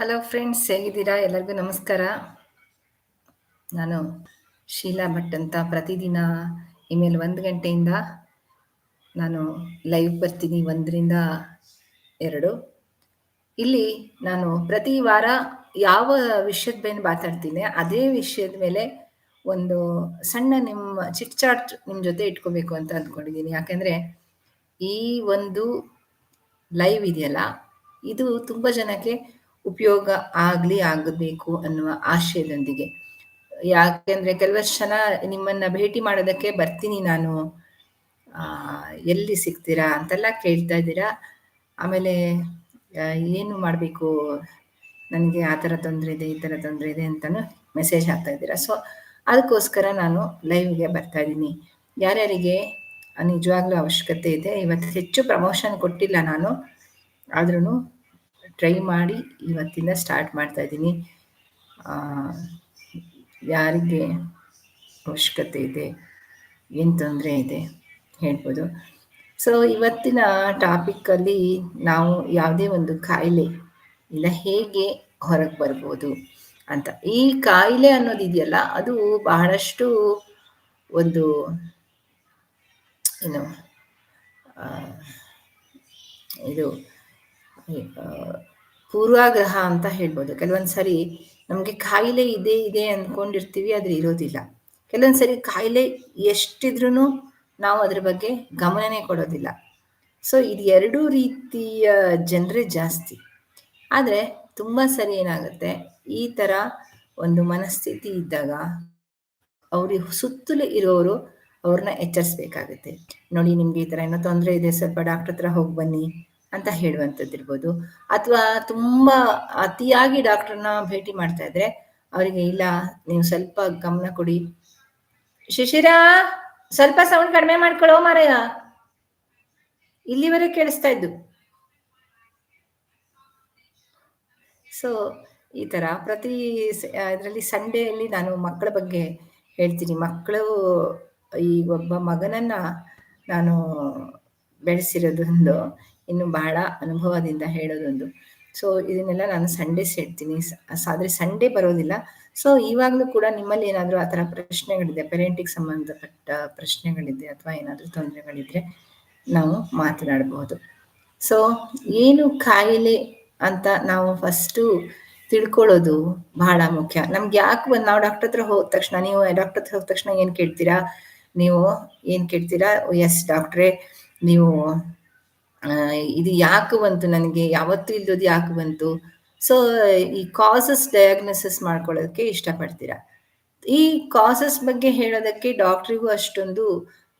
Hello friends ಹೇಗಿದ್ದೀರಾ? ಎಲ್ಲರಿಗೂ ನಮಸ್ಕಾರ. ನಾನು ಶೀಲಾ ಭಟ್ ಅಂತ ಪ್ರತಿದಿನ ಇಮೇಲ್ ಒಂದು ಗಂಟೆಯಿಂದ ನಾನು ಲೈವ್ ಬರ್ತೀನಿ ಒಂದರಿಂದ ಎರಡು. ಇಲ್ಲಿ ನಾನು ಪ್ರತಿ ವಾರ ಯಾವ ವಿಷಯದ ಮೇಲೆ ಮಾತಾಡ್ತೀನಿ, ಅದೇ ವಿಷಯದ ಮೇಲೆ ಒಂದು ಸಣ್ಣ ನಿಮ್ಮ ಚಿಟ್ ಚಾಟ್ ನಿಮ್ಮ ಜೊತೆ ಇಟ್ಕೋಬೇಕು ಅಂತ ಅಂದ್ಕೊಂಡಿದ್ದೀನಿ ಯಾಕೆಂದರೆ ಈ ಒಂದು ಲೈವ್ ಇದೆಯಲ್ಲ, ಇದು ತುಂಬ ಜನಕ್ಕೆ ಉಪಯೋಗ ಆಗಲಿ ಆಗಬೇಕು ಅನ್ನುವ ಆಶಯದೊಂದಿಗೆ. ಯಾಕೆಂದ್ರೆ ಕೆಲವಷ್ಟು ಜನ ನಿಮ್ಮನ್ನ ಭೇಟಿ ಮಾಡೋದಕ್ಕೆ ಬರ್ತೀನಿ ನಾನು. ಆ, ಎಲ್ಲಿ ಸಿಗ್ತೀರಾ ಅಂತೆಲ್ಲ ಕೇಳ್ತಾ ಇದ್ದೀರಾ. ಆಮೇಲೆ ಏನು ಮಾಡಬೇಕು? ನನಗೆ ಆ ಥರ ತೊಂದರೆ ಇದೆ ಈ ಥರ ತೊಂದರೆ ಇದೆ ಅಂತಲೂ ಮೆಸೇಜ್ ಹಾಕ್ತಾ ಇದ್ದೀರಾ. ಸೊ ಅದಕ್ಕೋಸ್ಕರ ನಾನು ಲೈವ್ಗೆ ಬರ್ತಾ ಇದ್ದೀನಿ. ಯಾರ್ಯಾರಿಗೆ ನಿಜವಾಗ್ಲೂ ಅವಶ್ಯಕತೆ ಇದೆ ಇವತ್ತು ಹೆಚ್ಚು ಪ್ರಮೋಷನ್ ಕೊಟ್ಟಿಲ್ಲ ನಾನು. ಆದ್ರೂ ಟ್ರೈ ಮಾಡಿ ಇವತ್ತಿಂದ ಸ್ಟಾರ್ಟ್ ಮಾಡ್ತಾ ಇದ್ದೀನಿ. ಯಾರಿಗೆ ಅವಶ್ಯಕತೆ ಇದೆ, ಏನು ತೊಂದರೆ ಇದೆ ಹೇಳ್ಬೋದು. ಸೊ ಇವತ್ತಿನ ಟಾಪಿಕ್ಕಲ್ಲಿ ನಾವು ಯಾವುದೇ ಒಂದು ಕಾಯಿಲೆ ಇಲ್ಲ ಹೇಗೆ ಹೊರಗೆ ಬರ್ಬೋದು ಅಂತ. ಈ ಕಾಯಿಲೆ ಅನ್ನೋದು ಇದೆಯಲ್ಲ, ಅದು ಬಹಳಷ್ಟು ಒಂದು ಏನು ಇದು ಪೂರ್ವಾಗ್ರಹ ಅಂತ ಹೇಳ್ಬೋದು. ಕೆಲವೊಂದು ಸರಿ ನಮಗೆ ಕಾಯಿಲೆ ಇದೆ ಇದೆ ಅಂದ್ಕೊಂಡಿರ್ತೀವಿ ಆದರೆ ಇರೋದಿಲ್ಲ. ಕೆಲವೊಂದ್ಸರಿ ಕಾಯಿಲೆ ಎಷ್ಟಿದ್ರೂ ನಾವು ಅದ್ರ ಬಗ್ಗೆ ಗಮನನೇ ಕೊಡೋದಿಲ್ಲ. ಸೊ ಇದು ಎರಡೂ ರೀತಿಯ ಜನರೇ ಜಾಸ್ತಿ. ಆದರೆ ತುಂಬ ಸರಿ ಏನಾಗುತ್ತೆ, ಈ ಥರ ಒಂದು ಮನಸ್ಥಿತಿ ಇದ್ದಾಗ ಅವ್ರಿಗೆ ಸುತ್ತಲೂ ಇರೋರು ಅವ್ರನ್ನ ಎಚ್ಚರಿಸ್ಬೇಕಾಗುತ್ತೆ. ನೋಡಿ, ನಿಮ್ಗೆ ಈ ಥರ ಏನೋ ತೊಂದರೆ ಇದೆ, ಸ್ವಲ್ಪ ಡಾಕ್ಟರ್ ಹತ್ರ ಹೋಗಿ ಬನ್ನಿ ಅಂತ ಹೇಳುವಂಥದ್ದು ಇರ್ಬೋದು ಅಥವಾ ತುಂಬ ಅತಿಯಾಗಿ ಡಾಕ್ಟರ್ನ ಭೇಟಿ ಮಾಡ್ತಾ ಇದ್ರೆ ಅವರಿಗೆ, ಇಲ್ಲ, ನೀವು ಸ್ವಲ್ಪ ಗಮನ ಕೊಡಿ. ಶಿಶಿರ, ಸ್ವಲ್ಪ ಸೌಂಡ್ ಕಡಿಮೆ ಮಾಡ್ಕೊಳ್ಳೋ ಮಾರಾಯ. ಇಲ್ಲಿವರೆಗೆ ಕೇಳಿಸ್ತಾ ಇದ್ದು. ಸೊ ಈ ತರ ಪ್ರತಿ ಇದರಲ್ಲಿ ಸಂಡೇಯಲ್ಲಿ ನಾನು ಮಕ್ಕಳ ಬಗ್ಗೆ ಹೇಳ್ತೀನಿ. ಮಕ್ಕಳು, ಈ ಒಬ್ಬ ಮಗನನ್ನ ನಾನು ಬೆಳೆಸಿರೋದೊಂದು ಇನ್ನು ಬಹಳ ಅನುಭವದಿಂದ ಹೇಳೋದೊಂದು. ಸೊ ಇದನ್ನೆಲ್ಲ ನಾನು ಸಂಡೇಸ್ ಹೇಳ್ತೀನಿ ಆದ್ರೆ ಸಂಡೇ ಬರೋದಿಲ್ಲ. ಸೊ ಇವಾಗಲೂ ಕೂಡ ನಿಮ್ಮಲ್ಲಿ ಏನಾದರೂ ಆ ಥರ ಪ್ರಶ್ನೆಗಳಿದೆ ಪೇರೆಂಟಿಗೆ ಸಂಬಂಧಪಟ್ಟ ಪ್ರಶ್ನೆಗಳಿದೆ ಅಥವಾ ಏನಾದರೂ ತೊಂದರೆಗಳಿದ್ರೆ ನಾವು ಮಾತನಾಡಬಹುದು ಸೊ ಏನು ಕಾಯಿಲೆ ಅಂತ ನಾವು ಫಸ್ಟು ತಿಳ್ಕೊಳ್ಳೋದು ಬಹಳ ಮುಖ್ಯ. ನಮ್ಗೆ ಯಾಕೆ ಬಂದು, ನಾವು ಡಾಕ್ಟರ್ ಹತ್ರ ಹೋದ ತಕ್ಷಣ, ನೀವು ಡಾಕ್ಟರ್ ಹತ್ರ ಹೋದ ತಕ್ಷಣ ಏನು ಕೇಳ್ತೀರಾ? ನೀವು ಏನು ಕೇಳ್ತೀರಾ? ಎಸ್ ಡಾಕ್ಟ್ರೇ ನೀವು ಇದು ಯಾಕೆ ಬಂತು ನನಗೆ? ಯಾವತ್ತೂ ಇಲ್ದೋದು ಯಾಕೆ ಬಂತು? ಸೊ ಈ ಕಾಸಸ್ ಡಯಾಗ್ನೋಸಿಸ್ ಮಾಡ್ಕೊಳ್ಳೋದಕ್ಕೆ ಇಷ್ಟಪಡ್ತೀರಾ? ಈ ಕಾಸಸ್ ಬಗ್ಗೆ ಹೇಳೋದಕ್ಕೆ ಡಾಕ್ಟ್ರಿಗೂ ಅಷ್ಟೊಂದು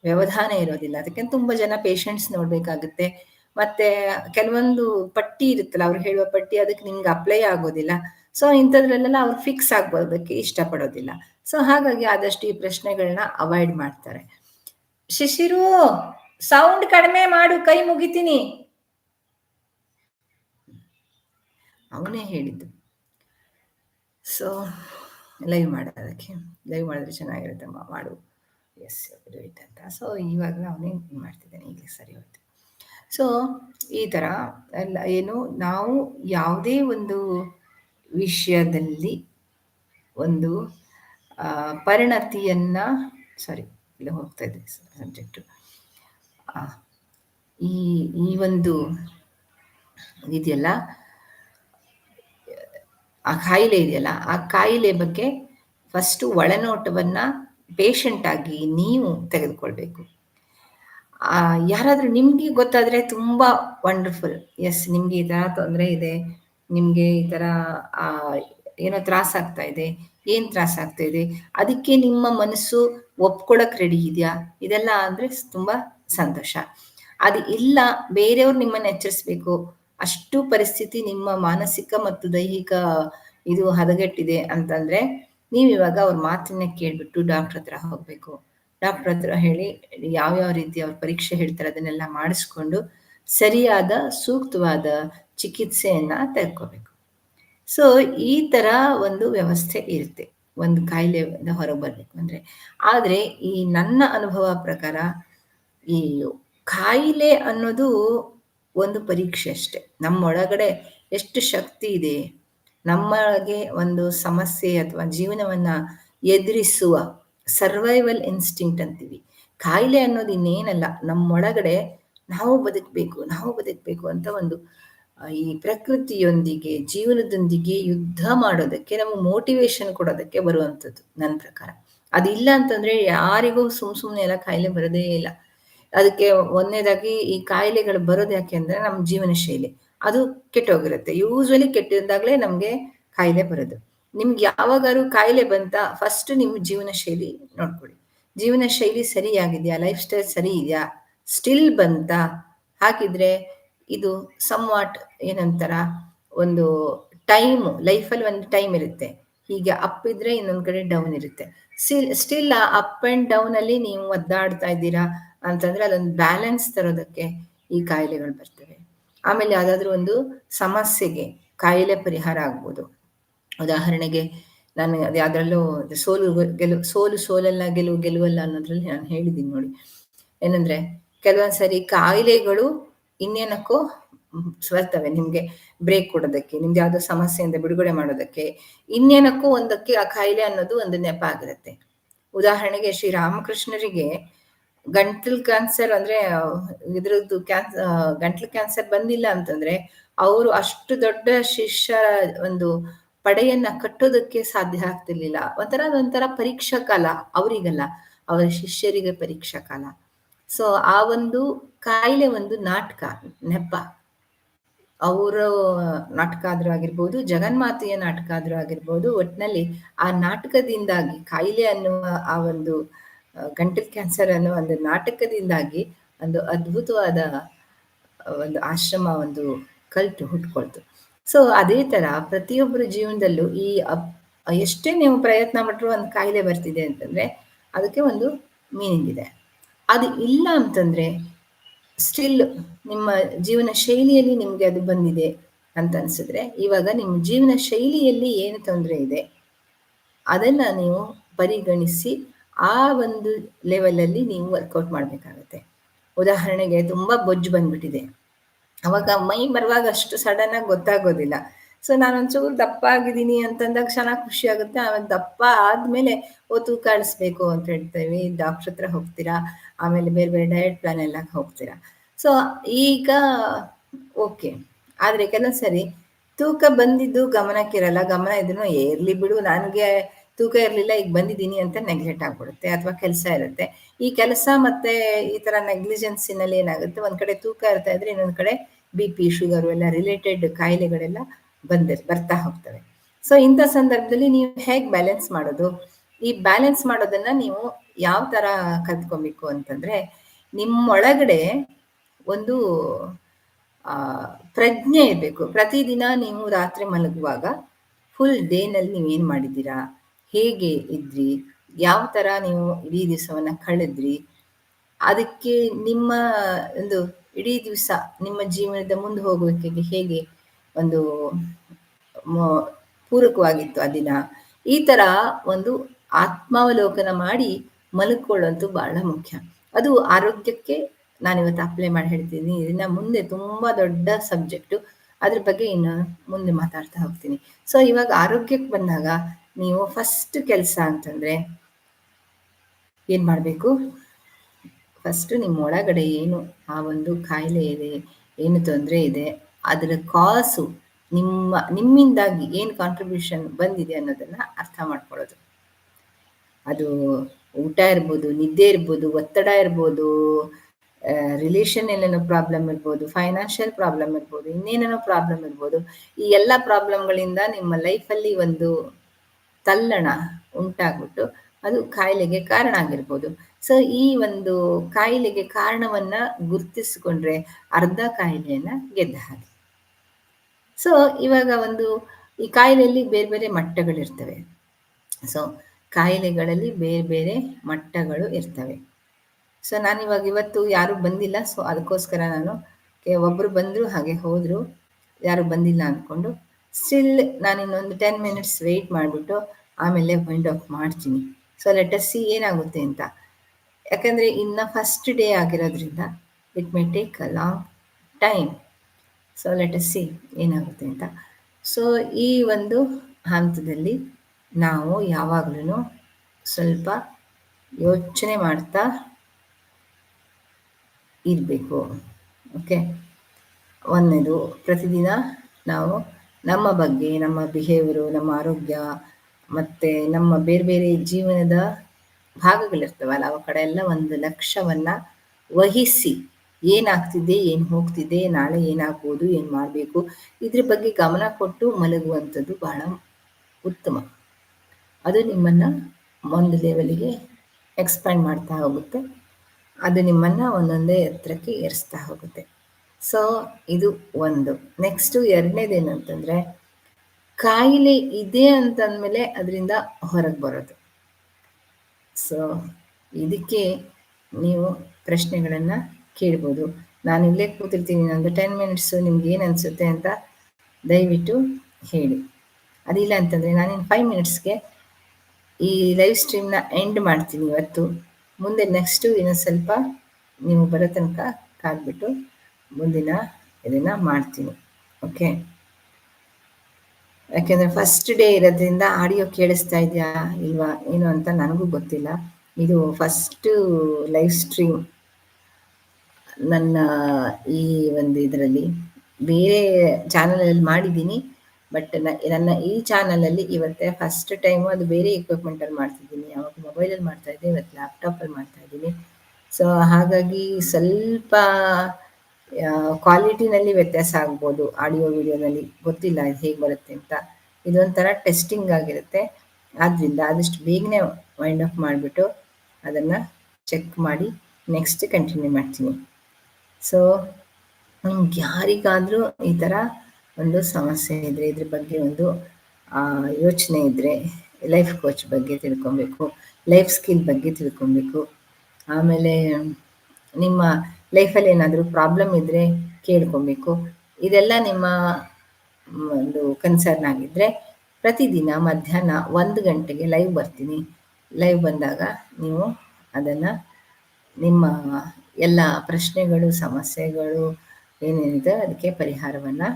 ವ್ಯವಧಾನ ಇರೋದಿಲ್ಲ. ಅದಕ್ಕೆ ತುಂಬ ಜನ ಪೇಷಂಟ್ಸ್ ನೋಡಬೇಕಾಗುತ್ತೆ. ಮತ್ತೆ ಕೆಲವೊಂದು ಪಟ್ಟಿ ಇರುತ್ತಲ್ಲ, ಅವ್ರು ಹೇಳುವ ಪಟ್ಟಿ ಅದಕ್ಕೆ ನಿಮ್ಗೆ ಅಪ್ಲೈ ಆಗೋದಿಲ್ಲ. ಸೊ ಇಂಥದ್ರಲ್ಲೆಲ್ಲ ಅವ್ರು ಫಿಕ್ಸ್ ಆಗ್ಬೋದಕ್ಕೆ ಇಷ್ಟಪಡೋದಿಲ್ಲ. ಸೊ ಹಾಗಾಗಿ ಆದಷ್ಟು ಈ ಪ್ರಶ್ನೆಗಳನ್ನ ಅವಾಯ್ಡ್ ಮಾಡ್ತಾರೆ. ಶಿಶಿರು ಸೌಂಡ್ ಕಡಿಮೆ ಮಾಡು, ಕೈ ಮುಗಿತೀನಿ. ಅವನೇ ಹೇಳಿದ್ದು. ಸೊ ಲೈವ್ ಮಾಡೋದಕ್ಕೆ ಲೈವ್ ಮಾಡಿದ್ರೆ ಚೆನ್ನಾಗಿರುತ್ತೆ ಮಾಡು. ಎಸ್ ಇಟ್ ಅಂತ. ಸೊ ಇವಾಗ ಅವನೇ ಮಾಡ್ತಿದ್ದಾನೆ ಈಗ ಸರಿ ಹೋಯ್ತು. ಸೊ ಈ ಥರ ಎಲ್ಲ ಏನು, ನಾವು ಯಾವುದೇ ಒಂದು ವಿಷಯದಲ್ಲಿ ಒಂದು ಪರಿಣತಿಯನ್ನು ಸಾರಿ ಇಲ್ಲ ಹೋಗ್ತಾ ಇದೆ ಸಬ್ಜೆಕ್ಟು ಈ ಈ ಒಂದು ಇದೆಯಲ್ಲ ಆ ಕಾಯಿಲೆ ಇದೆಯಲ್ಲ? ಆ ಕಾಯಿಲೆ ಬಗ್ಗೆ ಫಸ್ಟು ಒಳನೋಟವನ್ನ ಪೇಷಂಟ್ ಆಗಿ ನೀವು ತೆಗೆದುಕೊಳ್ಬೇಕು. ಆ, ಯಾರಾದ್ರೂ ನಿಮ್ಗೆ ಗೊತ್ತಾದ್ರೆ ತುಂಬಾ ವಂಡರ್ಫುಲ್ ಎಸ್ ನಿಮ್ಗೆ ಈ ತರ ತೊಂದರೆ ಇದೆ. ನಿಮ್ಗೆ ಈ ತರ ಆ ಏನೋ ತ್ರಾಸಾಗ್ತಾ ಇದೆ. ಏನ್ ತ್ರಾಸ ಆಗ್ತಾ ಇದೆ? ಅದಕ್ಕೆ ನಿಮ್ಮ ಮನಸ್ಸು ಒಪ್ಕೊಳಕ್ ರೆಡಿ ಇದೆಯಾ? ಇದೆಲ್ಲ ಅಂದ್ರೆ ತುಂಬಾ ಸಂತೋಷ. ಅದು ಇಲ್ಲ, ಬೇರೆಯವ್ರು ನಿಮ್ಮನ್ನ ಎಚ್ಚರಿಸ್ಬೇಕು. ಅಷ್ಟು ಪರಿಸ್ಥಿತಿ ನಿಮ್ಮ ಮಾನಸಿಕ ಮತ್ತು ದೈಹಿಕ ಇದು ಹದಗೆಟ್ಟಿದೆ ಅಂತಂದ್ರೆ ನೀವು ಇವಾಗ ಅವ್ರ ಮಾತನ್ನ ಕೇಳ್ಬಿಟ್ಟು ಡಾಕ್ಟರ್ ಹತ್ರ ಹೋಗ್ಬೇಕು. ಡಾಕ್ಟರ್ ಹತ್ರ ಹೇಳಿ ಯಾವ್ಯಾವ ರೀತಿ ಅವ್ರ ಪರೀಕ್ಷೆ ಹೇಳ್ತಾರೆ ಅದನ್ನೆಲ್ಲ ಮಾಡಿಸ್ಕೊಂಡು ಸರಿಯಾದ, ಸೂಕ್ತವಾದ ಚಿಕಿತ್ಸೆಯನ್ನ ತೆಗೆದುಕೋಬೇಕು. ಸೊ ಈ ತರ ಒಂದು ವ್ಯವಸ್ಥೆ ಇರುತ್ತೆ. ಒಂದು ಕಾಯಿಲೆ ಹೊರಗೆ ಬರ್ಬೇಕು ಅಂದ್ರೆ. ಆದ್ರೆ ಈ ನನ್ನ ಅನುಭವ ಪ್ರಕಾರ ಈ ಕಾಯಿಲೆ ಅನ್ನೋದು ಒಂದು ಪರೀಕ್ಷೆ ಅಷ್ಟೆ. ನಮ್ಮೊಳಗಡೆ ಎಷ್ಟು ಶಕ್ತಿ ಇದೆ, ನಮ್ಮೊಳಗೆ ಒಂದು ಸಮಸ್ಯೆ ಅಥವಾ ಜೀವನವನ್ನ ಎದುರಿಸುವ ಸರ್ವೈವಲ್ ಇನ್ಸ್ಟಿಂಕ್ಟ್ ಅಂತೀವಿ. ಕಾಯಿಲೆ ಅನ್ನೋದು ಇನ್ನೇನಲ್ಲ, ನಮ್ಮೊಳಗಡೆ ನಾವು ಬದುಕಬೇಕು ನಾವು ಬದುಕಬೇಕು ಅಂತ ಒಂದು ಈ ಪ್ರಕೃತಿಯೊಂದಿಗೆ, ಜೀವನದೊಂದಿಗೆ ಯುದ್ಧ ಮಾಡೋದಕ್ಕೆ ನಮಗೆ ಮೋಟಿವೇಶನ್ ಕೊಡೋದಕ್ಕೆ ಬರುವಂಥದ್ದು ನನ್ನ ಪ್ರಕಾರ. ಅದಿಲ್ಲ ಅಂತಂದ್ರೆ ಯಾರಿಗೂ ಸುಮ್ ಸುಮ್ಮನೆ ಎಲ್ಲ ಕಾಯಿಲೆ ಬರೋದೇ ಇಲ್ಲ. ಅದಕ್ಕೆ ಒಂದನೇದಾಗಿ ಈ ಕಾಯಿಲೆಗಳು ಬರೋದು ಯಾಕೆ ಅಂದ್ರೆ ನಮ್ಮ ಜೀವನ ಶೈಲಿ. ಅದು ಕೆಟ್ಟೋಗಿರುತ್ತೆ. ಯೂಸ್ವಲಿ ಕೆಟ್ಟಿದ್ದಾಗಲೇ ನಮ್ಗೆ ಕಾಯಿಲೆ ಬರೋದು. ನಿಮ್ಗೆ ಯಾವಾಗಾರು ಕಾಯಿಲೆ ಬಂತ ಫಸ್ಟ್ ನಿಮ್ಮ ಜೀವನ ಶೈಲಿ ನೋಡ್ಕೊಳ್ಳಿ. ಜೀವನ ಶೈಲಿ ಸರಿಯಾಗಿದೆಯಾ? ಲೈಫ್ ಸ್ಟೈಲ್ ಸರಿ ಇದೆಯಾ? ಸ್ಟಿಲ್ ಬಂತ? ಹಾಕಿದ್ರೆ ಇದು ಸಮ್ ವಾಟ್ ಏನಂತಾರ, ಒಂದು ಟೈಮ್ ಲೈಫಲ್ಲಿ ಒಂದು ಟೈಮ್ ಇರುತ್ತೆ. ಹೀಗೆ ಅಪ್ ಇದ್ರೆ ಇನ್ನೊಂದ್ ಕಡೆ ಡೌನ್ ಇರುತ್ತೆ. Still still up and down ಅಲ್ಲಿ ನೀವು ಒದ್ದಾಡ್ತಾ ಇದ್ದೀರಾ? ಅಂತಂದ್ರೆ ಅದೊಂದು ಬ್ಯಾಲೆನ್ಸ್ ತರೋದಕ್ಕೆ ಈ ಕಾಯಿಲೆಗಳು ಬರ್ತವೆ. ಆಮೇಲೆ ಯಾವ್ದಾದ್ರು ಒಂದು ಸಮಸ್ಯೆಗೆ ಕಾಯಿಲೆ ಪರಿಹಾರ ಆಗ್ಬೋದು. ಉದಾಹರಣೆಗೆ ನಾನು ಯಾವ್ದ್ರಲ್ಲೂ ಸೋಲು ಗೆಲುವು ಸೋಲು ಸೋಲಲ್ಲ ಗೆಲುವು ಗೆಲುವಲ್ಲ ಅನ್ನೋದ್ರಲ್ಲಿ ನಾನು ಹೇಳಿದ್ದೀನಿ ನೋಡಿ. ಏನಂದ್ರೆ ಕೆಲವೊಂದ್ಸರಿ ಕಾಯಿಲೆಗಳು ಇನ್ನೇನಕ್ಕೂ ಬರ್ತವೆ ನಿಮ್ಗೆ ಬ್ರೇಕ್ ಕೊಡೋದಕ್ಕೆ, ನಿಮ್ದು ಯಾವ್ದೋ ಸಮಸ್ಯೆಯಿಂದ ಬಿಡುಗಡೆ ಮಾಡೋದಕ್ಕೆ, ಇನ್ನೇನಕ್ಕೂ ಒಂದಕ್ಕೆ ಆ ಕಾಯಿಲೆ ಅನ್ನೋದು ಒಂದು ನೆಪ ಆಗಿರುತ್ತೆ. ಉದಾಹರಣೆಗೆ ಶ್ರೀರಾಮಕೃಷ್ಣರಿಗೆ ಗಂಟ್ಲು ಕ್ಯಾನ್ಸರ್ ಅಂದ್ರೆ, ಇದ್ರದ್ದು ಕ್ಯಾನ್ಸರ್ ಗಂಟ್ಲು ಕ್ಯಾನ್ಸರ್ ಬಂದಿಲ್ಲ ಅಂತಂದ್ರೆ, ಅವರು ಅಷ್ಟು ದೊಡ್ಡ ಶಿಷ್ಯ ಒಂದು ಪಡೆಯನ್ನ ಕಟ್ಟೋದಕ್ಕೆ ಸಾಧ್ಯ ಆಗ್ತಿರ್ಲಿಲ್ಲ. ಒಂಥರ ಒಂಥರ ಪರೀಕ್ಷಾ ಕಾಲ ಅವರಿಗಲ್ಲ, ಅವರ ಶಿಷ್ಯರಿಗೆ ಪರೀಕ್ಷಾ ಕಾಲ. ಸೊ ಆ ಒಂದು ಕಾಯಿಲೆ ಒಂದು ನಾಟಕ, ನೆಪ. ಅವರ ನಾಟಕ ಆದ್ರೂ ಆಗಿರ್ಬೋದು, ಜಗನ್ಮಾತೆಯ ನಾಟಕ ಆದ್ರೂ ಆಗಿರ್ಬೋದು, ಒಟ್ನಲ್ಲಿ ಆ ನಾಟಕದಿಂದಾಗಿ ಕಾಯಿಲೆ ಅನ್ನುವ ಆ ಒಂದು ಗಂಟಲ್ ಕ್ಯಾನ್ಸರ್ ಅನ್ನೋ ಒಂದು ನಾಟಕದಿಂದಾಗಿ ಒಂದು ಅದ್ಭುತವಾದ ಒಂದು ಆಶ್ರಮ, ಒಂದು ಕಲ್ಟು ಹುಟ್ಕೊಳ್ತು. ಸೊ ಅದೇ ತರ ಪ್ರತಿಯೊಬ್ಬರ ಜೀವನದಲ್ಲೂ ಈ ಎಷ್ಟೇ ನೀವು ಪ್ರಯತ್ನ ಪಟ್ಟರು ಒಂದು ಕಾಯಿಲೆ ಬರ್ತಿದೆ ಅಂತಂದ್ರೆ ಅದಕ್ಕೆ ಒಂದು ಮೀನಿಂಗ್ ಇದೆ. ಅದು ಇಲ್ಲ ಅಂತಂದ್ರೆ ಸ್ಟಿಲ್ ನಿಮ್ಮ ಜೀವನ ಶೈಲಿಯಲ್ಲಿ ನಿಮಗೆ ಅದು ಬಂದಿದೆ ಅಂತ ಅನ್ಸಿದ್ರೆ ಇವಾಗ ನಿಮ್ಮ ಜೀವನ ಶೈಲಿಯಲ್ಲಿ ಏನು ತೊಂದರೆ ಇದೆ ಅದನ್ನ ನೀವು ಪರಿಗಣಿಸಿ ಆ ಒಂದು ಲೆವೆಲಲ್ಲಿ ನೀವು ವರ್ಕೌಟ್ ಮಾಡಬೇಕಾಗುತ್ತೆ. ಉದಾಹರಣೆಗೆ ತುಂಬಾ ಬೊಜ್ಜು ಬಂದ್ಬಿಟ್ಟಿದೆ. ಅವಾಗ ಮೈ ಬರುವಾಗ ಅಷ್ಟು ಸಡನ್ ಆಗಿ ಗೊತ್ತಾಗೋದಿಲ್ಲ. ಸೊ ನಾನೊಂಚೂರು ದಪ್ಪ ಆಗಿದ್ದೀನಿ ಅಂತಂದಾಗ ಚೆನ್ನಾಗಿ ಖುಷಿ ಆಗುತ್ತೆ. ಆಮೇಲೆ ದಪ್ಪ ಆದ್ಮೇಲೆ, ಓ, ತೂಕ ಅಳಿಸ್ಬೇಕು ಅಂತ ಹೇಳ್ತೇವೆ. ಡಾಕ್ಟರ್ ಹತ್ರ ಹೋಗ್ತೀರಾ? ಆಮೇಲೆ ಬೇರೆ ಬೇರೆ ಡಯಟ್ ಪ್ಲಾನ್ ಎಲ್ಲ ಹೋಗ್ತೀರಾ? ಸೊ ಈಗ ಓಕೆ ಆದ್ರೆ ಕೆಲವೊಂದ್ಸರಿ ತೂಕ ಬಂದಿದ್ದು ಗಮನಕ್ಕಿರಲ್ಲ. ಗಮನ ಇದ್ರು ಏರ್ಲಿ ಬಿಡು. ನನಗೆ ತೂಕ ಇರಲಿಲ್ಲ, ಈಗ ಬಂದಿದ್ದೀನಿ ಅಂತ ನೆಗ್ಲೆಕ್ಟ್ ಆಗ್ಬಿಡುತ್ತೆ ಅಥವಾ ಕೆಲಸ ಇರುತ್ತೆ. ಈ ಕೆಲಸ ಮತ್ತೆ ಈ ತರ ನೆಗ್ಲಿಜೆನ್ಸಿನಲ್ಲಿ ಏನಾಗುತ್ತೆ? ಒಂದ್ ಕಡೆ ತೂಕ ಇರ್ತಾ ಇದ್ರೆ ಇನ್ನೊಂದ್ ಕಡೆ ಬಿ ಪಿ ಶುಗರ್ ಎಲ್ಲ ರಿಲೇಟೆಡ್ ಕಾಯಿಲೆಗಳೆಲ್ಲ ಬಂದ ಬರ್ತಾ ಹೋಗ್ತವೆ. ಸೊ ಇಂಥ ಸಂದರ್ಭದಲ್ಲಿ ನೀವು ಹೇಗ್ ಬ್ಯಾಲೆನ್ಸ್ ಮಾಡೋದು? ಈ ಬ್ಯಾಲೆನ್ಸ್ ಮಾಡೋದನ್ನ ನೀವು ಯಾವ ತರ ಕಲ್ತ್ಕೊಬೇಕು ಅಂತಂದ್ರೆ, ನಿಮ್ಮೊಳಗಡೆ ಒಂದು, ಆ, ಪ್ರಜ್ಞೆ ಇರಬೇಕು. ಪ್ರತಿದಿನ ನೀವು ರಾತ್ರಿ ಮಲಗುವಾಗ ಫುಲ್ ಡೇನಲ್ಲಿ ನೀವು ಏನು ಮಾಡಿದ್ದೀರಾ? ಹೇಗೆ ಇದ್ರಿ? ಯಾವ ತರ ನೀವು ಇಡೀ ದಿವಸವನ್ನ ಕಳೆದ್ರಿ? ಅದಕ್ಕೆ ನಿಮ್ಮ ಒಂದು ಇಡೀ ದಿವಸ, ನಿಮ್ಮ ಜೀವನದ ಮುಂದೆ ಹೋಗೋಕೆ ಹೇಗೆ ಒಂದು ಪೂರಕವಾಗಿತ್ತು ಆ ದಿನ? ಈ ತರ ಒಂದು ಆತ್ಮಾವಲೋಕನ ಮಾಡಿ ಮಲಕೊಳ್ಳೋದು ಬಹಳ ಮುಖ್ಯ. ಅದು ಆರೋಗ್ಯಕ್ಕೆ ನಾನು ಇವತ್ತು ಅಪ್ಲೈ ಮಾಡಿ ಹೇಳ್ತೀನಿ. ಇದನ್ನ ಮುಂದೆ ತುಂಬಾ ದೊಡ್ಡ ಸಬ್ಜೆಕ್ಟು ಅದ್ರ ಬಗ್ಗೆ ಇನ್ನು ಮುಂದೆ ಮಾತಾಡ್ತಾ ಹೋಗ್ತೀನಿ. ಸೊ ಇವಾಗ ಆರೋಗ್ಯಕ್ಕೆ ಬಂದಾಗ ನೀವು ಫಸ್ಟ್ ಕೆಲಸ ಅಂತಂದ್ರೆ ಏನ್ ಮಾಡ್ಬೇಕು? ಫಸ್ಟ್ ನಿಮ್ಮ ಒಳಗಡೆ ಏನು ಆ ಒಂದು ಕಾಯಿಲೆ ಇದೆ, ಏನು ತೊಂದರೆ ಇದೆ, ಅದರ ಕಾಸು ನಿಮ್ಮ, ನಿಮ್ಮಿಂದಾಗಿ ಏನು ಕಾಂಟ್ರಿಬ್ಯೂಷನ್ ಬಂದಿದೆ ಅನ್ನೋದನ್ನ ಅರ್ಥ ಮಾಡ್ಕೊಳ್ಳೋದು. ಅದು ಊಟ ಇರ್ಬೋದು, ನಿದ್ದೆ ಇರ್ಬೋದು, ಒತ್ತಡ ಇರ್ಬೋದು ರಿಲೇಷನ್ ಏನೇನೋ ಪ್ರಾಬ್ಲಮ್ ಇರ್ಬೋದು ಫೈನಾನ್ಷಿಯಲ್ ಪ್ರಾಬ್ಲಮ್ ಇರ್ಬೋದು, ಇನ್ನೇನೇನೋ ಪ್ರಾಬ್ಲಮ್ ಇರ್ಬೋದು, ಈ ಎಲ್ಲ ಪ್ರಾಬ್ಲಮ್ಗಳಿಂದ ನಿಮ್ಮ ಲೈಫಲ್ಲಿ ಒಂದು ತಲ್ಲಣ ಉಂಟಾಗ್ಬಿಟ್ಟು ಅದು ಕಾಯಿಲೆಗೆ ಕಾರಣ ಆಗಿರ್ಬೋದು. ಸೊ ಈ ಒಂದು ಕಾಯಿಲೆಗೆ ಕಾರಣವನ್ನ ಗುರುತಿಸಿಕೊಂಡ್ರೆ ಅರ್ಧ ಕಾಯಿಲೆಯನ್ನ ಗೆದ್ದ ಹಾಗೆ. ಸೊ ಇವಾಗ ಒಂದು ಈ ಕಾಯಿಲೆಯಲ್ಲಿ ಬೇರೆ ಬೇರೆ ಮಟ್ಟಗಳಿರ್ತವೆ ಸೊ ಕಾಯಿಲೆಗಳಲ್ಲಿ ಬೇರೆ ಬೇರೆ ಮಟ್ಟಗಳು ಇರ್ತವೆ. ಸೊ ಇವಾಗ ಇವತ್ತು ಯಾರು ಬಂದಿಲ್ಲ ಸೊ ಅದಕ್ಕೋಸ್ಕರ ನಾನು ಒಬ್ರು ಬಂದ್ರು ಹಾಗೆ ಹೋದ್ರು, ಯಾರು ಬಂದಿಲ್ಲ ಅಂದ್ಕೊಂಡು ಸ್ಟಿಲ್ ನಾನು ಇನ್ನೊಂದು ಟೆನ್ ಮಿನಿಟ್ಸ್ ವೆಯ್ಟ್ ಮಾಡಿಬಿಟ್ಟು ಆಮೇಲೆ ವೈಂಡ್ ಆಫ್ ಮಾಡ್ತೀನಿ. ಸೊ ಅಸ್ ಸಿ ಏನಾಗುತ್ತೆ ಅಂತ. ಯಾಕಂದರೆ ಇನ್ನು ಫಸ್ಟ್ ಡೇ ಆಗಿರೋದ್ರಿಂದ it may take a long time so us see ಏನಾಗುತ್ತೆ ಅಂತ. ಸೊ ಈ ಒಂದು ಹಂತದಲ್ಲಿ ನಾವು ಯಾವಾಗಲೂ ಸ್ವಲ್ಪ ಯೋಚನೆ ಮಾಡ್ತಾ ಇರಬೇಕು. ಓಕೆ ಒಂದನೇದು ಪ್ರತಿದಿನ ನಾವು ನಮ್ಮ ಬಗ್ಗೆ, ನಮ್ಮ ಬಿಹೇವಿಯರು ನಮ್ಮ ಆರೋಗ್ಯ ಮತ್ತು ನಮ್ಮ ಬೇರೆ ಬೇರೆ ಜೀವನದ ಭಾಗಗಳಿರ್ತವಲ್ಲ ಅವ ಕಡೆ ಎಲ್ಲ ಒಂದು ಲಕ್ಷ್ಯವನ್ನ ವಹಿಸಿ ಏನಾಗ್ತಿದೆ, ಏನು ಹೋಗ್ತಿದೆ, ನಾಳೆ ಏನಾಗ್ಬೋದು, ಏನು ಮಾಡಬೇಕು, ಇದ್ರ ಬಗ್ಗೆ ಗಮನ ಕೊಟ್ಟು ಮಲಗುವಂಥದ್ದು ಬಹಳ ಉತ್ತಮ. ಅದು ನಿಮ್ಮನ್ನು ಒಂದು ಲೆವೆಲಿಗೆ ಎಕ್ಸ್ಪ್ಯಾಂಡ್ ಮಾಡ್ತಾ ಹೋಗುತ್ತೆ. ಅದು ನಿಮ್ಮನ್ನು ಒಂದೊಂದೇ ಎತ್ತರಕ್ಕೆ ಏರಿಸ್ತಾ ಹೋಗುತ್ತೆ. ಸೊ ಇದು ಒಂದು. ನೆಕ್ಸ್ಟು ಎರಡನೇದೇನಂತಂದರೆ ಕಾಯಿಲೆ ಇದೆ ಅಂತಂದಮೇಲೆ ಅದರಿಂದ ಹೊರಗೆ ಬರೋದು. ಸೊ ಇದಕ್ಕೆ ನೀವು ಪ್ರಶ್ನೆಗಳನ್ನು ಕೇಳ್ಬೋದು. ನಾನು ಇಲ್ಲೇ ಕೂತಿರ್ತೀನಿ, ನಂದು ಟೆನ್ ಮಿನಿಟ್ಸು ನಿಮ್ಗೆ ಏನು ಅನಿಸುತ್ತೆ ಅಂತ ದಯವಿಟ್ಟು ಹೇಳಿ. ಅದಿಲ್ಲ ಅಂತಂದರೆ ನಾನಿನ್ನು ಫೈವ್ ಮಿನಿಟ್ಸ್ಗೆ ಈ ಲೈವ್ ಸ್ಟ್ರೀಮ್ನ ಎಂಡ್ ಮಾಡ್ತೀನಿ ಇವತ್ತು. ಮುಂದೆ ನೆಕ್ಸ್ಟು ಇನ್ನೊಂದು ಸ್ವಲ್ಪ ನೀವು ಬರೋ ತನಕ ಕಾದ್ಬಿಟ್ಟು ಮುಂದಿನ ಇದನ್ನು ಮಾಡ್ತೀನಿ. ಓಕೆ ಯಾಕೆಂದರೆ ಫಸ್ಟ್ ಡೇ ಇರೋದ್ರಿಂದ ಆಡಿಯೋ ಕೇಳಿಸ್ತಾ ಇದೆಯಾ ಇಲ್ವಾ ಏನು ಅಂತ ನನಗೂ ಗೊತ್ತಿಲ್ಲ. ಇದು ಫಸ್ಟ್ ಲೈವ್ ಸ್ಟ್ರೀಮ್ ನನ್ನ ಈ ಒಂದು ಇದರಲ್ಲಿ. ಬೇರೆ ಚಾನಲಲ್ಲಿ ಮಾಡಿದ್ದೀನಿ ಬಟ್ ನನ್ನ ಈ ಚಾನಲಲ್ಲಿ ಇವತ್ತೆ ಫಸ್ಟ್ ಟೈಮು ಅದು ಬೇರೆ ಇಕ್ವಿಪ್ಮೆಂಟಲ್ಲಿ ಮಾಡ್ತಿದ್ದೀನಿ. ಅವಾಗ ಮೊಬೈಲಲ್ಲಿ ಮಾಡ್ತಾ ಇದ್ದೀನಿ ಇವತ್ತು ಲ್ಯಾಪ್ಟಾಪಲ್ಲಿ ಮಾಡ್ತಾ ಇದ್ದೀನಿ. ಸೊ ಹಾಗಾಗಿ ಸ್ವಲ್ಪ ಕ್ವಾಲಿಟಿನಲ್ಲಿ ವ್ಯತ್ಯಾಸ ಆಗ್ಬೋದು ಆಡಿಯೋ ವಿಡಿಯೋನಲ್ಲಿ ಗೊತ್ತಿಲ್ಲ ಇದು ಹೇಗೆ ಬರುತ್ತೆ ಅಂತ. ಇದೊಂಥರ ಟೆಸ್ಟಿಂಗ್ ಆಗಿರುತ್ತೆ. ಆದ್ದರಿಂದ ಆದಷ್ಟು ಬೇಗನೆ ವೈಂಡ್ ಅಪ್ ಮಾಡಿಬಿಟ್ಟು ಅದನ್ನು ಚೆಕ್ ಮಾಡಿ ನೆಕ್ಸ್ಟ್ ಕಂಟಿನ್ಯೂ ಮಾಡ್ತೀನಿ. ಸೊ ನಮ್ಗೆ ಯಾರಿಗಾದರೂ ಈ ಥರ ಒಂದು ಸಮಸ್ಯೆ ಇದ್ದರೆ ಇದ್ರ ಬಗ್ಗೆ ಒಂದು ಯೋಚನೆ ಇದ್ದರೆ ಲೈಫ್ ಕೋಚ್ ಬಗ್ಗೆ ತಿಳ್ಕೊಬೇಕು ಲೈಫ್ ಸ್ಕಿಲ್ ಬಗ್ಗೆ ತಿಳ್ಕೊಬೇಕು. ಆಮೇಲೆ ನಿಮ್ಮ ಲೈಫಲ್ಲಿ ಏನಾದರೂ ಪ್ರಾಬ್ಲಮ್ ಇದ್ದರೆ ಕೇಳ್ಕೊಬೇಕು. ಇದೆಲ್ಲ ನಿಮ್ಮ ಒಂದು ಕನ್ಸರ್ನ್ ಆಗಿದ್ದರೆ ಪ್ರತಿದಿನ ಮಧ್ಯಾಹ್ನ ಒಂದು ಗಂಟೆಗೆ ಲೈವ್ ಬರ್ತೀನಿ. ಲೈವ್ ಬಂದಾಗ ನೀವು ಅದನ್ನು ನಿಮ್ಮ ಎಲ್ಲ ಪ್ರಶ್ನೆಗಳು, ಸಮಸ್ಯೆಗಳು ಏನೇನಿದೆ ಅದಕ್ಕೆ ಪರಿಹಾರವನ್ನು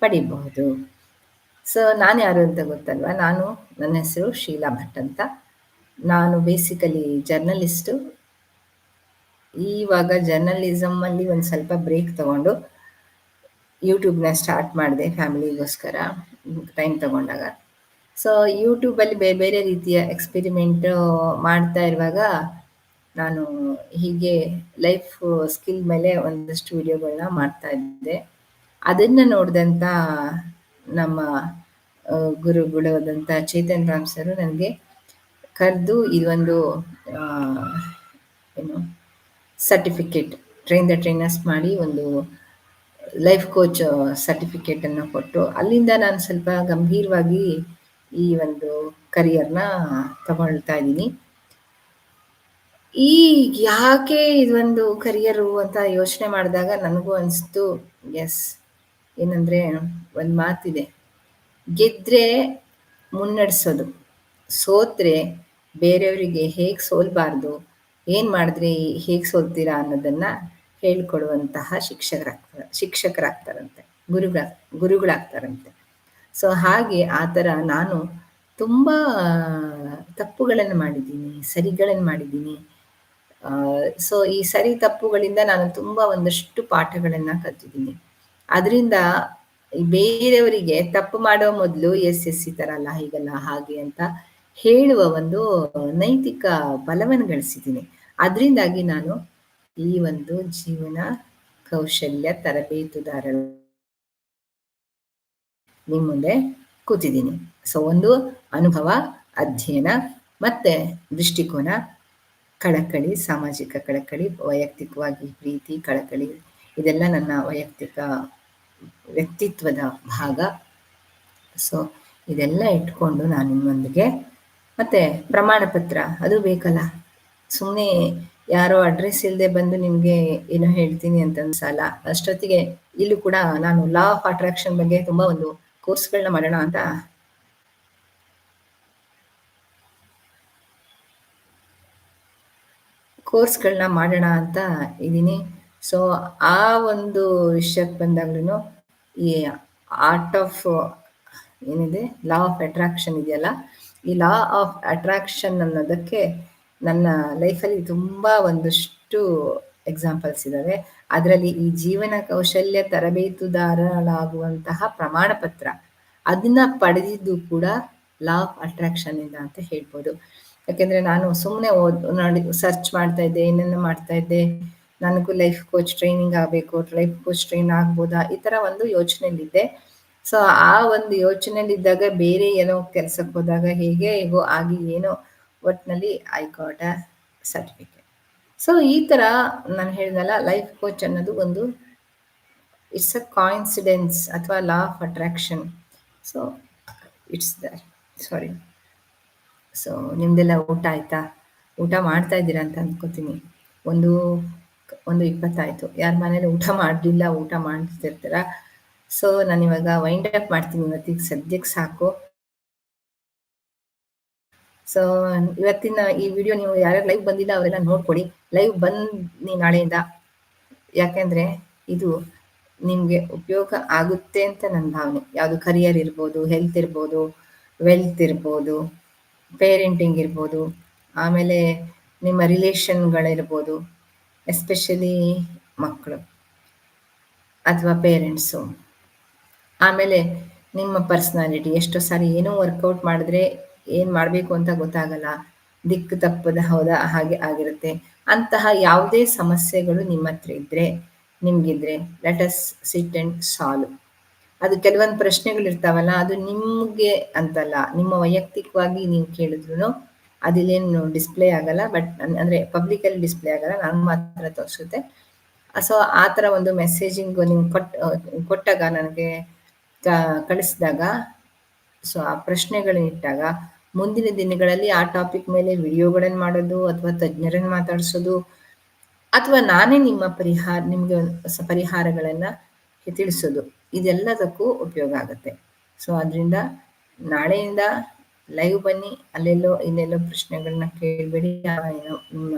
ಪಡಿಬಹುದು. ಸೊ ನಾನು ಯಾರು ಅಂತ ಗೊತ್ತಲ್ವ? ನಾನು ನನ್ನ ಹೆಸರು ಶೀಲಾ ಭಟ್ ಅಂತ. ನಾನು ಬೇಸಿಕಲಿ ಜರ್ನಲಿಸ್ಟು ಇವಾಗ ಜರ್ನಲಿಸಮಲ್ಲಿ ಒಂದು ಸ್ವಲ್ಪ ಬ್ರೇಕ್ ತಗೊಂಡು ಯೂಟ್ಯೂಬ್ನ ಸ್ಟಾರ್ಟ್ ಮಾಡಿದೆ ಫ್ಯಾಮಿಲಿಗೋಸ್ಕರ ಟೈಮ್ ತಗೊಂಡಾಗ. ಸೊ ಯೂಟ್ಯೂಬಲ್ಲಿ ಬೇರೆ ಬೇರೆ ರೀತಿಯ ಎಕ್ಸ್ಪೆರಿಮೆಂಟ್ ಮಾಡ್ತಾ ಇರುವಾಗ ನಾನು ಹೀಗೆ ಲೈಫ್ ಸ್ಕಿಲ್ ಮೇಲೆ ಒಂದಷ್ಟು ವಿಡಿಯೋಗಳನ್ನ ಮಾಡ್ತಾ ಇದ್ದೆ. ಅದನ್ನು ನೋಡಿದಂಥ ನಮ್ಮ ಗುರುಗಳಾದಂಥ ಚೇತನ್ ರಾಮ್ ಸರು ನನಗೆ ಕರೆದು ಇದೊಂದು ಏನು ಸರ್ಟಿಫಿಕೇಟ್ ಟ್ರೈನ್ ದ ಟ್ರೈನರ್ಸ್ ಮಾಡಿ ಒಂದು ಲೈಫ್ ಕೋಚ್ ಸರ್ಟಿಫಿಕೇಟನ್ನು ಕೊಟ್ಟು ಅಲ್ಲಿಂದ ನಾನು ಸ್ವಲ್ಪ ಗಂಭೀರವಾಗಿ ಈ ಒಂದು ಕರಿಯರ್ನ ತಗೊಳ್ತಾ ಇದ್ದೀನಿ. ಈ ಯಾಕೆ ಇದೊಂದು ಕರಿಯರು ಅಂತ ಯೋಚನೆ ಮಾಡಿದಾಗ ನನಗೂ ಅನಿಸ್ತು ಎಸ್ ಏನಂದರೆ ಒಂದು ಮಾತಿದೆ ಗೆದ್ದರೆ ಮುನ್ನಡೆಸೋದು, ಸೋತ್ರೆ ಬೇರೆಯವರಿಗೆ ಹೇಗೆ ಸೋಲ್ಬಾರ್ದು ಏನು ಮಾಡಿದ್ರಿ? ಹೇಗೆ ಸೋಲ್ತೀರಾ ಅನ್ನೋದನ್ನ ಹೇಳ್ಕೊಡುವಂತಹ ಶಿಕ್ಷಕರಾಗ್ತಾರೆ, ಶಿಕ್ಷಕರಾಗ್ತಾರಂತೆ, ಗುರುಗಳ, ಗುರುಗಳಾಗ್ತಾರಂತೆ. ಸೊ ಹಾಗೆ ಆ ಥರ ನಾನು ತುಂಬಾ ತಪ್ಪುಗಳನ್ನು ಮಾಡಿದ್ದೀನಿ, ಸರಿಗಳನ್ನು ಮಾಡಿದ್ದೀನಿ. ಸೊ ಈ ಸರಿ ತಪ್ಪುಗಳಿಂದ ನಾನು ತುಂಬಾ ಒಂದಷ್ಟು ಪಾಠಗಳನ್ನು ಕಲ್ತಿದ್ದೀನಿ. ಅದರಿಂದ ಬೇರೆಯವರಿಗೆ ತಪ್ಪು ಮಾಡೋ ಮೊದಲು ಎಸ್ ಎಸ್, ಸಿ ತರ ಅಲ್ಲ, ಹೀಗಲ್ಲ ಹಾಗೆ ಅಂತ ಹೇಳುವ ಒಂದು ನೈತಿಕ ಬಲವನ್ನು ಗಳಿಸಿದ್ದೀನಿ. ಅದರಿಂದಾಗಿ ನಾನು ಈ ಒಂದು ಜೀವನ ಕೌಶಲ್ಯ ತರಬೇತುದಾರ ನಿಮ್ಮ ಮುಂದೆ ಕೂತಿದ್ದೀನಿ. ಸೊ, ಒಂದು ಅನುಭವ, ಅಧ್ಯಯನ ಮತ್ತೆ ದೃಷ್ಟಿಕೋನ, ಕಳಕಳಿ, ಸಾಮಾಜಿಕ ಕಳಕಳಿ, ವೈಯಕ್ತಿಕವಾಗಿ ಪ್ರೀತಿ, ಕಳಕಳಿ, ಇದೆಲ್ಲ ನನ್ನ ವೈಯಕ್ತಿಕ ವ್ಯಕ್ತಿತ್ವದ ಭಾಗ. ಸೊ, ಇದೆಲ್ಲ ಇಟ್ಕೊಂಡು ನಾನು ನಿಮ್ಮೊಂದಿಗೆ ಮತ್ತೆ ಪ್ರಮಾಣ ಪತ್ರ ಅದು ಬೇಕಲ್ಲ? ಸುಮ್ಮನೆ ಯಾರೋ ಅಡ್ರೆಸ್ ಇಲ್ಲದೆ ಬಂದು ನಿಮಗೆ ಏನೋ ಹೇಳ್ತೀನಿ ಅಂತ ಅನ್ಸಲ್ಲ ಅಷ್ಟೊತ್ತಿಗೆ ಇಲ್ಲೂ ಕೂಡ ನಾನು ಲಾ ಆಫ್ ಅಟ್ರಾಕ್ಷನ್ ಬಗ್ಗೆ ತುಂಬಾ ಒಂದು ಕೋರ್ಸ್ಗಳನ್ನ ಮಾಡೋಣ ಅಂತ. ಕೋರ್ಸ್ಗಳನ್ನ ಮಾಡೋಣ ಅಂತ ಇದ್ದೀನಿ. ಸೊ ಆ ಒಂದು ವಿಷಯಕ್ಕೆ ಬಂದಾಗ್ಲೂ ಈ ಆರ್ಟ್ ಆಫ್ ಏನಿದೆ? ಲಾ ಆಫ್ ಅಟ್ರಾಕ್ಷನ್ ಇದೆಯಲ್ಲ? ಈ ಲಾ ಆಫ್ ಅಟ್ರಾಕ್ಷನ್ ಅನ್ನೋದಕ್ಕೆ ನನ್ನ ಲೈಫಲ್ಲಿ ತುಂಬ ಒಂದಷ್ಟು ಎಕ್ಸಾಂಪಲ್ಸ್ ಇದ್ದಾವೆ ಅದರಲ್ಲಿ ಈ ಜೀವನ ಕೌಶಲ್ಯ ತರಬೇತುದಾರಳಾಗುವಂತಹ ಪ್ರಮಾಣ ಪತ್ರ ಅದನ್ನ ಪಡೆದಿದ್ದು ಕೂಡ ಲಾ ಆಫ್ ಅಟ್ರಾಕ್ಷನ್ ಇಂದ ಅಂತ ಹೇಳ್ಬೋದು. ಯಾಕೆಂದ್ರೆ ನಾನು ಸುಮ್ಮನೆ ಓದ್, ನೋಡಿ ಸರ್ಚ್ ಮಾಡ್ತಾ ಇದ್ದೆ ಏನನ್ನ ಮಾಡ್ತಾ ಇದ್ದೆ. ನನಗೂ ಲೈಫ್ ಕೋಚ್ ಟ್ರೈನಿಂಗ್ ಆಗಬೇಕು ಲೈಫ್ ಕೋಚ್ ಟ್ರೈನ್ ಆಗ್ಬೋದಾ? ಈ ತರ ಒಂದು ಯೋಚನೆಯಲ್ಲಿದ್ದೆ. ಸೊ ಆ ಒಂದು ಯೋಚನೆಯಲ್ಲಿದ್ದಾಗ ಬೇರೆ ಏನೋ ಕೆಲ್ಸಕ್ಕೆ ಹೋದಾಗ ಹೇಗೆ ಹೇಗೋ, ಆಗಿ ಏನೋ ಒಟ್ಟಿನಲ್ಲಿ I got a certificate so ಈ ತರ ನಾನು ಹೇಳಿದಲ್ಲ ಲೈಫ್ ಕೋಚ್ ಅನ್ನೋದು ಒಂದು ಇಟ್ಸ್ ಅ ಕಾಯಿನ್ಸಿಡೆನ್ಸ್ ಅಥವಾ law of attraction so it's the sorry so ನಿಮ್ದೆಲ್ಲ ಊಟ ಆಯ್ತಾ? ಊಟ ಮಾಡ್ತಾ ಇದ್ದೀರಾ ಅಂತ ಅನ್ಕೋತೀನಿ. ಒಂದು ಒಂದು ಇಪ್ಪತ್ತಾಯ್ತು. ಯಾರ ಮನೇಲಿ ಊಟ ಮಾಡಲಿಲ್ಲ, ಊಟ ಮಾಡ್ತಿರ್ತೀರ? ಸೊ ನಾನು ಇವಾಗ ವೈಂಡ್ ಅಪ್ ಮಾಡ್ತೀನಿ ಇವತ್ತಿಗೆ. ಸದ್ಯಕ್ಕೆ ಸಾಕು. ಸೊ ಇವತ್ತಿನ ಈ ವಿಡಿಯೋ ನೀವು ಯಾರ್ಯಾರು ಲೈವ್ ಬಂದಿಲ್ಲ, ಅವರೆಲ್ಲ ನೋಡ್ಕೊಡಿ. ಲೈವ್ ಬನ್ನಿ ನಾಳೆಯಿಂದ. ಯಾಕೆಂದ್ರೆ ಇದು ನಿಮ್ಗೆ ಉಪಯೋಗ ಆಗುತ್ತೆ ಅಂತ ನನ್ನ ಭಾವನೆ. ಯಾವುದು ಕರಿಯರ್ ಇರ್ಬೋದು ಹೆಲ್ತ್ ಇರ್ಬೋದು ವೆಲ್ತ್ ಇರ್ಬೋದು ಪೇರೆಂಟಿಂಗ್ ಇರ್ಬೋದು, ಆಮೇಲೆ ನಿಮ್ಮ ರಿಲೇಷನ್ಗಳಿರ್ಬೋದು ಎಸ್ಪೆಷಲಿ ಮಕ್ಕಳು ಅಥವಾ ಪೇರೆಂಟ್ಸು ಆಮೇಲೆ ನಿಮ್ಮ ಪರ್ಸ್ನಾಲಿಟಿ ಎಷ್ಟೋ ಸಾರಿ ಏನೋ ವರ್ಕೌಟ್ ಮಾಡಿದ್ರೆ ಏನು ಮಾಡ್ಬೇಕು ಅಂತ ಗೊತ್ತಾಗಲ್ಲ. ದಿಕ್ಕು ತಪ್ಪದ ಹೌದಾ ಹಾಗೆ ಆಗಿರುತ್ತೆ. ಅಂತಹ ಯಾವುದೇ ಸಮಸ್ಯೆಗಳು ನಿಮ್ಮ ಹತ್ರ ಇದ್ರೆ, ನಿಮ್ಗಿದ್ರೆ let us sit and solve ಅದು ಕೆಲವೊಂದು ಪ್ರಶ್ನೆಗಳು ಇರ್ತಾವಲ್ಲ, ಅದು ನಿಮ್ಗೆ ಅಂತಲ್ಲ. ನಿಮ್ಮ ವೈಯಕ್ತಿಕವಾಗಿ ನೀವು ಕೇಳಿದ್ರು ಅದಿಲ್ಲೇನು ಡಿಸ್ಪ್ಲೇ ಆಗಲ್ಲ ಬಟ್ ಅಂದ್ರೆ ಪಬ್ಲಿಕ್ ಅಲ್ಲಿ ಡಿಸ್ಪ್ಲೇ ಆಗಲ್ಲ ನಾನು ಮಾತ್ರ ತೋರಿಸುತ್ತೆ. ಸೊ ಆ ತರ ಒಂದು ಮೆಸೇಜಿಂಗ್ ನೀವು ಕೊಟ್, ಕೊಟ್ಟಾಗ, ನನಗೆ ಕಳಿಸಿದಾಗ ಸೊ ಆ ಪ್ರಶ್ನೆಗಳನ್ನ ಇಟ್ಟಾಗ ಮುಂದಿನ ದಿನಗಳಲ್ಲಿ ಆ ಟಾಪಿಕ್ ಮೇಲೆ ವಿಡಿಯೋಗಳನ್ನು ಮಾಡೋದು ಅಥವಾ ತಜ್ಞರನ್ನು ಮಾತಾಡಿಸೋದು ಅಥವಾ ನಾನೇ ನಿಮ್ಮ ಪರಿಹಾರ, ನಿಮಗೆ ಪರಿಹಾರಗಳನ್ನ ತಿಳಿಸೋದು, ಇದೆಲ್ಲದಕ್ಕೂ ಉಪಯೋಗ ಆಗುತ್ತೆ. ಸೊ ಅದರಿಂದ ನಾಳೆಯಿಂದ ಲೈವ್ ಬನ್ನಿ, ಅಲ್ಲೆಲ್ಲೋ ಇಲ್ಲೆಲ್ಲೋ ಪ್ರಶ್ನೆಗಳನ್ನ ಕೇಳಬೇಡಿ. ನಿಮ್ಮ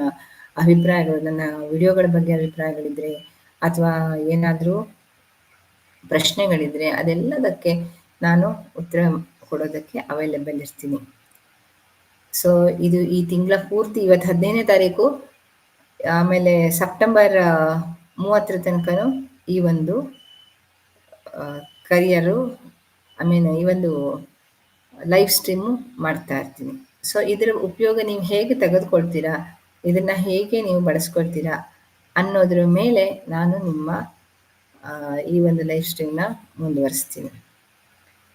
ಅಭಿಪ್ರಾಯಗಳು ನನ್ನ ವಿಡಿಯೋಗಳ ಬಗ್ಗೆ ಅಭಿಪ್ರಾಯಗಳಿದ್ರೆ ಅಥವಾ ಏನಾದರೂ ಪ್ರಶ್ನೆಗಳಿದ್ರೆ ಅದೆಲ್ಲದಕ್ಕೆ ನಾನು ಉತ್ತರ ಕೊಡೋದಕ್ಕೆ ಅವೈಲೇಬಲ್ ಇರ್ತೀನಿ. ಸೊ ಇದು ಈ ತಿಂಗಳ ಪೂರ್ತಿ ಇವತ್ತು ಹದಿನೈದನೇ ತಾರೀಕು, ಆಮೇಲೆ ಸೆಪ್ಟೆಂಬರ್ ಮೂವತ್ತರ ತನಕನೂ ಈ ಒಂದು ಕರಿಯರು ಐ ಮೀನ್ ಈ ಒಂದು ಲೈವ್ ಸ್ಟ್ರೀಮು ಮಾಡ್ತಾ ಇರ್ತೀನಿ. ಸೊ ಇದರ ಉಪಯೋಗ ನೀವು ಹೇಗೆ ತೆಗೆದುಕೊಳ್ತೀರಾ? ಇದನ್ನ ಹೇಗೆ ನೀವು ಬಳಸ್ಕೊಳ್ತೀರಾ? ಅನ್ನೋದ್ರ ಮೇಲೆ ನಾನು ನಿಮ್ಮ ಈ ಒಂದು ಲೈಫ್ ಸ್ಟ್ರೀಮ್ನ ಮುಂದುವರಿಸ್ತೀನಿ.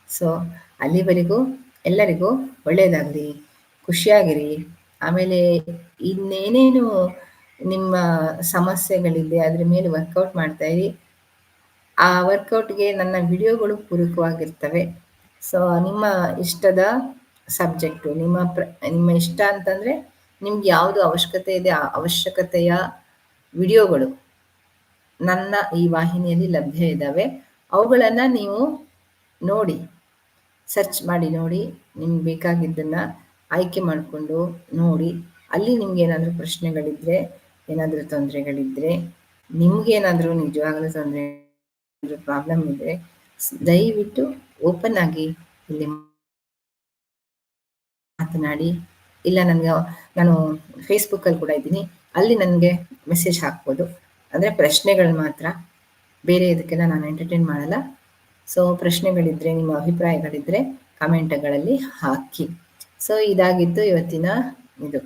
ಸೊ ಅಲ್ಲಿವರೆಗೂ ಎಲ್ಲರಿಗೂ ಒಳ್ಳೆಯದಾಗಲಿ. ಖುಷಿಯಾಗಿರಿ. ಆಮೇಲೆ ಇನ್ನೇನೇನು ನಿಮ್ಮ ಸಮಸ್ಯೆಗಳಿದೆ, ಅದ್ರ ಮೇಲೆ ವರ್ಕೌಟ್ ಮಾಡ್ತಾ ಇರಿ. ಆ ವರ್ಕೌಟ್ಗೆ ನನ್ನ ವಿಡಿಯೋಗಳು ಪೂರಕವಾಗಿರ್ತವೆ. ಸೊ ನಿಮ್ಮ ಇಷ್ಟದ ಸಬ್ಜೆಕ್ಟು ನಿಮ್ಮ ಪ್ರ, ನಿಮ್ಮ ಇಷ್ಟ ಅಂತಂದರೆ ನಿಮ್ಗೆ ಯಾವುದು ಅವಶ್ಯಕತೆ ಇದೆ, ಆ ಅವಶ್ಯಕತೆಯ ವಿಡಿಯೋಗಳು ನನ್ನ ಈ ವಾಹಿನಿಯಲ್ಲಿ ಲಭ್ಯ ಇದ್ದಾವೆ ಅವುಗಳನ್ನು ನೀವು ನೋಡಿ ಸರ್ಚ್ ಮಾಡಿ ನೋಡಿ, ನಿಮ್ಗೆ ಬೇಕಾಗಿದ್ದನ್ನು ಆಯ್ಕೆ ಮಾಡಿಕೊಂಡು ನೋಡಿ, ಅಲ್ಲಿ ನಿಮ್ಗೆ ಏನಾದರೂ ಪ್ರಶ್ನೆಗಳಿದ್ರೆ, ಏನಾದರೂ ತೊಂದರೆಗಳಿದ್ರೆ ನಿಮ್ಗೇನಾದರೂ ನಿಜವಾಗ್ಲೂ ತೊಂದರೆ ಪ್ರಾಬ್ಲಮ್ ಇದ್ರೆ ದಯವಿಟ್ಟು ಓಪನ್ ಆಗಿ ಇಲ್ಲಿ ಮಾತನಾಡಿ. ಇಲ್ಲ ನನಗೆ, ನಾನು ಫೇಸ್ಬುಕ್ಕಲ್ಲಿ ಕೂಡ ಇದ್ದೀನಿ. ಅಲ್ಲಿ ನನಗೆ ಮೆಸೇಜ್ ಹಾಕ್ಬೋದು. ಅಂದರೆ ಪ್ರಶ್ನೆಗಳು ಮಾತ್ರ. ಬೇರೆ ಇದಕ್ಕೆಲ್ಲ ನಾನು ಎಂಟರ್ಟೈನ್ ಮಾಡಲ್ಲ. ಸೊ ಪ್ರಶ್ನೆಗಳಿದ್ರೆ, ನಿಮ್ಮ ಅಭಿಪ್ರಾಯಗಳಿದ್ರೆ ಕಮೆಂಟ್ಗಳಲ್ಲಿ ಹಾಕಿ. ಸೊ ಇದಾಗಿದ್ದು ಇವತ್ತಿನ ಇದು.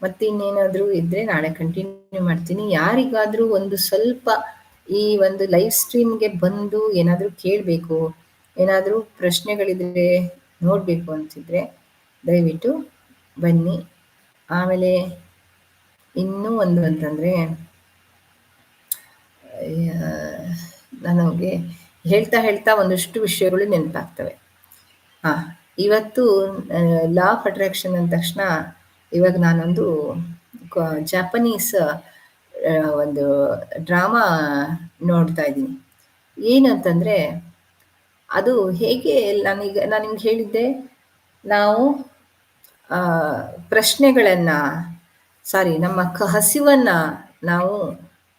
ಮತ್ತೆ ಇನ್ನೇನಾದರೂ ಇದ್ರೆ ನಾಳೆ ಕಂಟಿನ್ಯೂ ಮಾಡ್ತೀನಿ. ಯಾರಿಗಾದರೂ ಒಂದು ಸ್ವಲ್ಪ ಈ ಒಂದು ಲೈವ್ ಸ್ಟ್ರೀಮ್ಗೆ ಬಂದು ಏನಾದರೂ ಕೇಳಬೇಕು, ಏನಾದರೂ ಪ್ರಶ್ನೆಗಳಿದ್ರೆ ನೋಡಬೇಕು ಅಂತಿದ್ರೆ ದಯವಿಟ್ಟು ಬನ್ನಿ. ಆಮೇಲೆ ಇನ್ನೂ ಒಂದು ಅಂತಂದರೆ ನನಗೆ ಹೇಳ್ತಾ ಹೇಳ್ತಾ ಒಂದಷ್ಟು ವಿಷಯಗಳು ನೆನಪಾಗ್ತವೆ. ಹಾಂ. ಇವತ್ತು ಲಾ ಆಫ್ ಅಟ್ರಾಕ್ಷನ್ ಅಂದ ತಕ್ಷಣ ಇವಾಗ ನಾನೊಂದು ಜಾಪನೀಸ್ ಒಂದು ಡ್ರಾಮಾ ನೋಡ್ತಾ ಇದ್ದೀನಿ. ಏನಂತಂದರೆ, ಅದು ಹೇಗೆ ನಾನೀಗ, ನಾನು ನಿಮ್ಗೆ ಹೇಳಿದ್ದೆ, ನಾವು ಪ್ರಶ್ನೆಗಳನ್ನು ಸಾರಿ ನಮ್ಮ ಕ, ಹಸಿವನ್ನು ನಾವು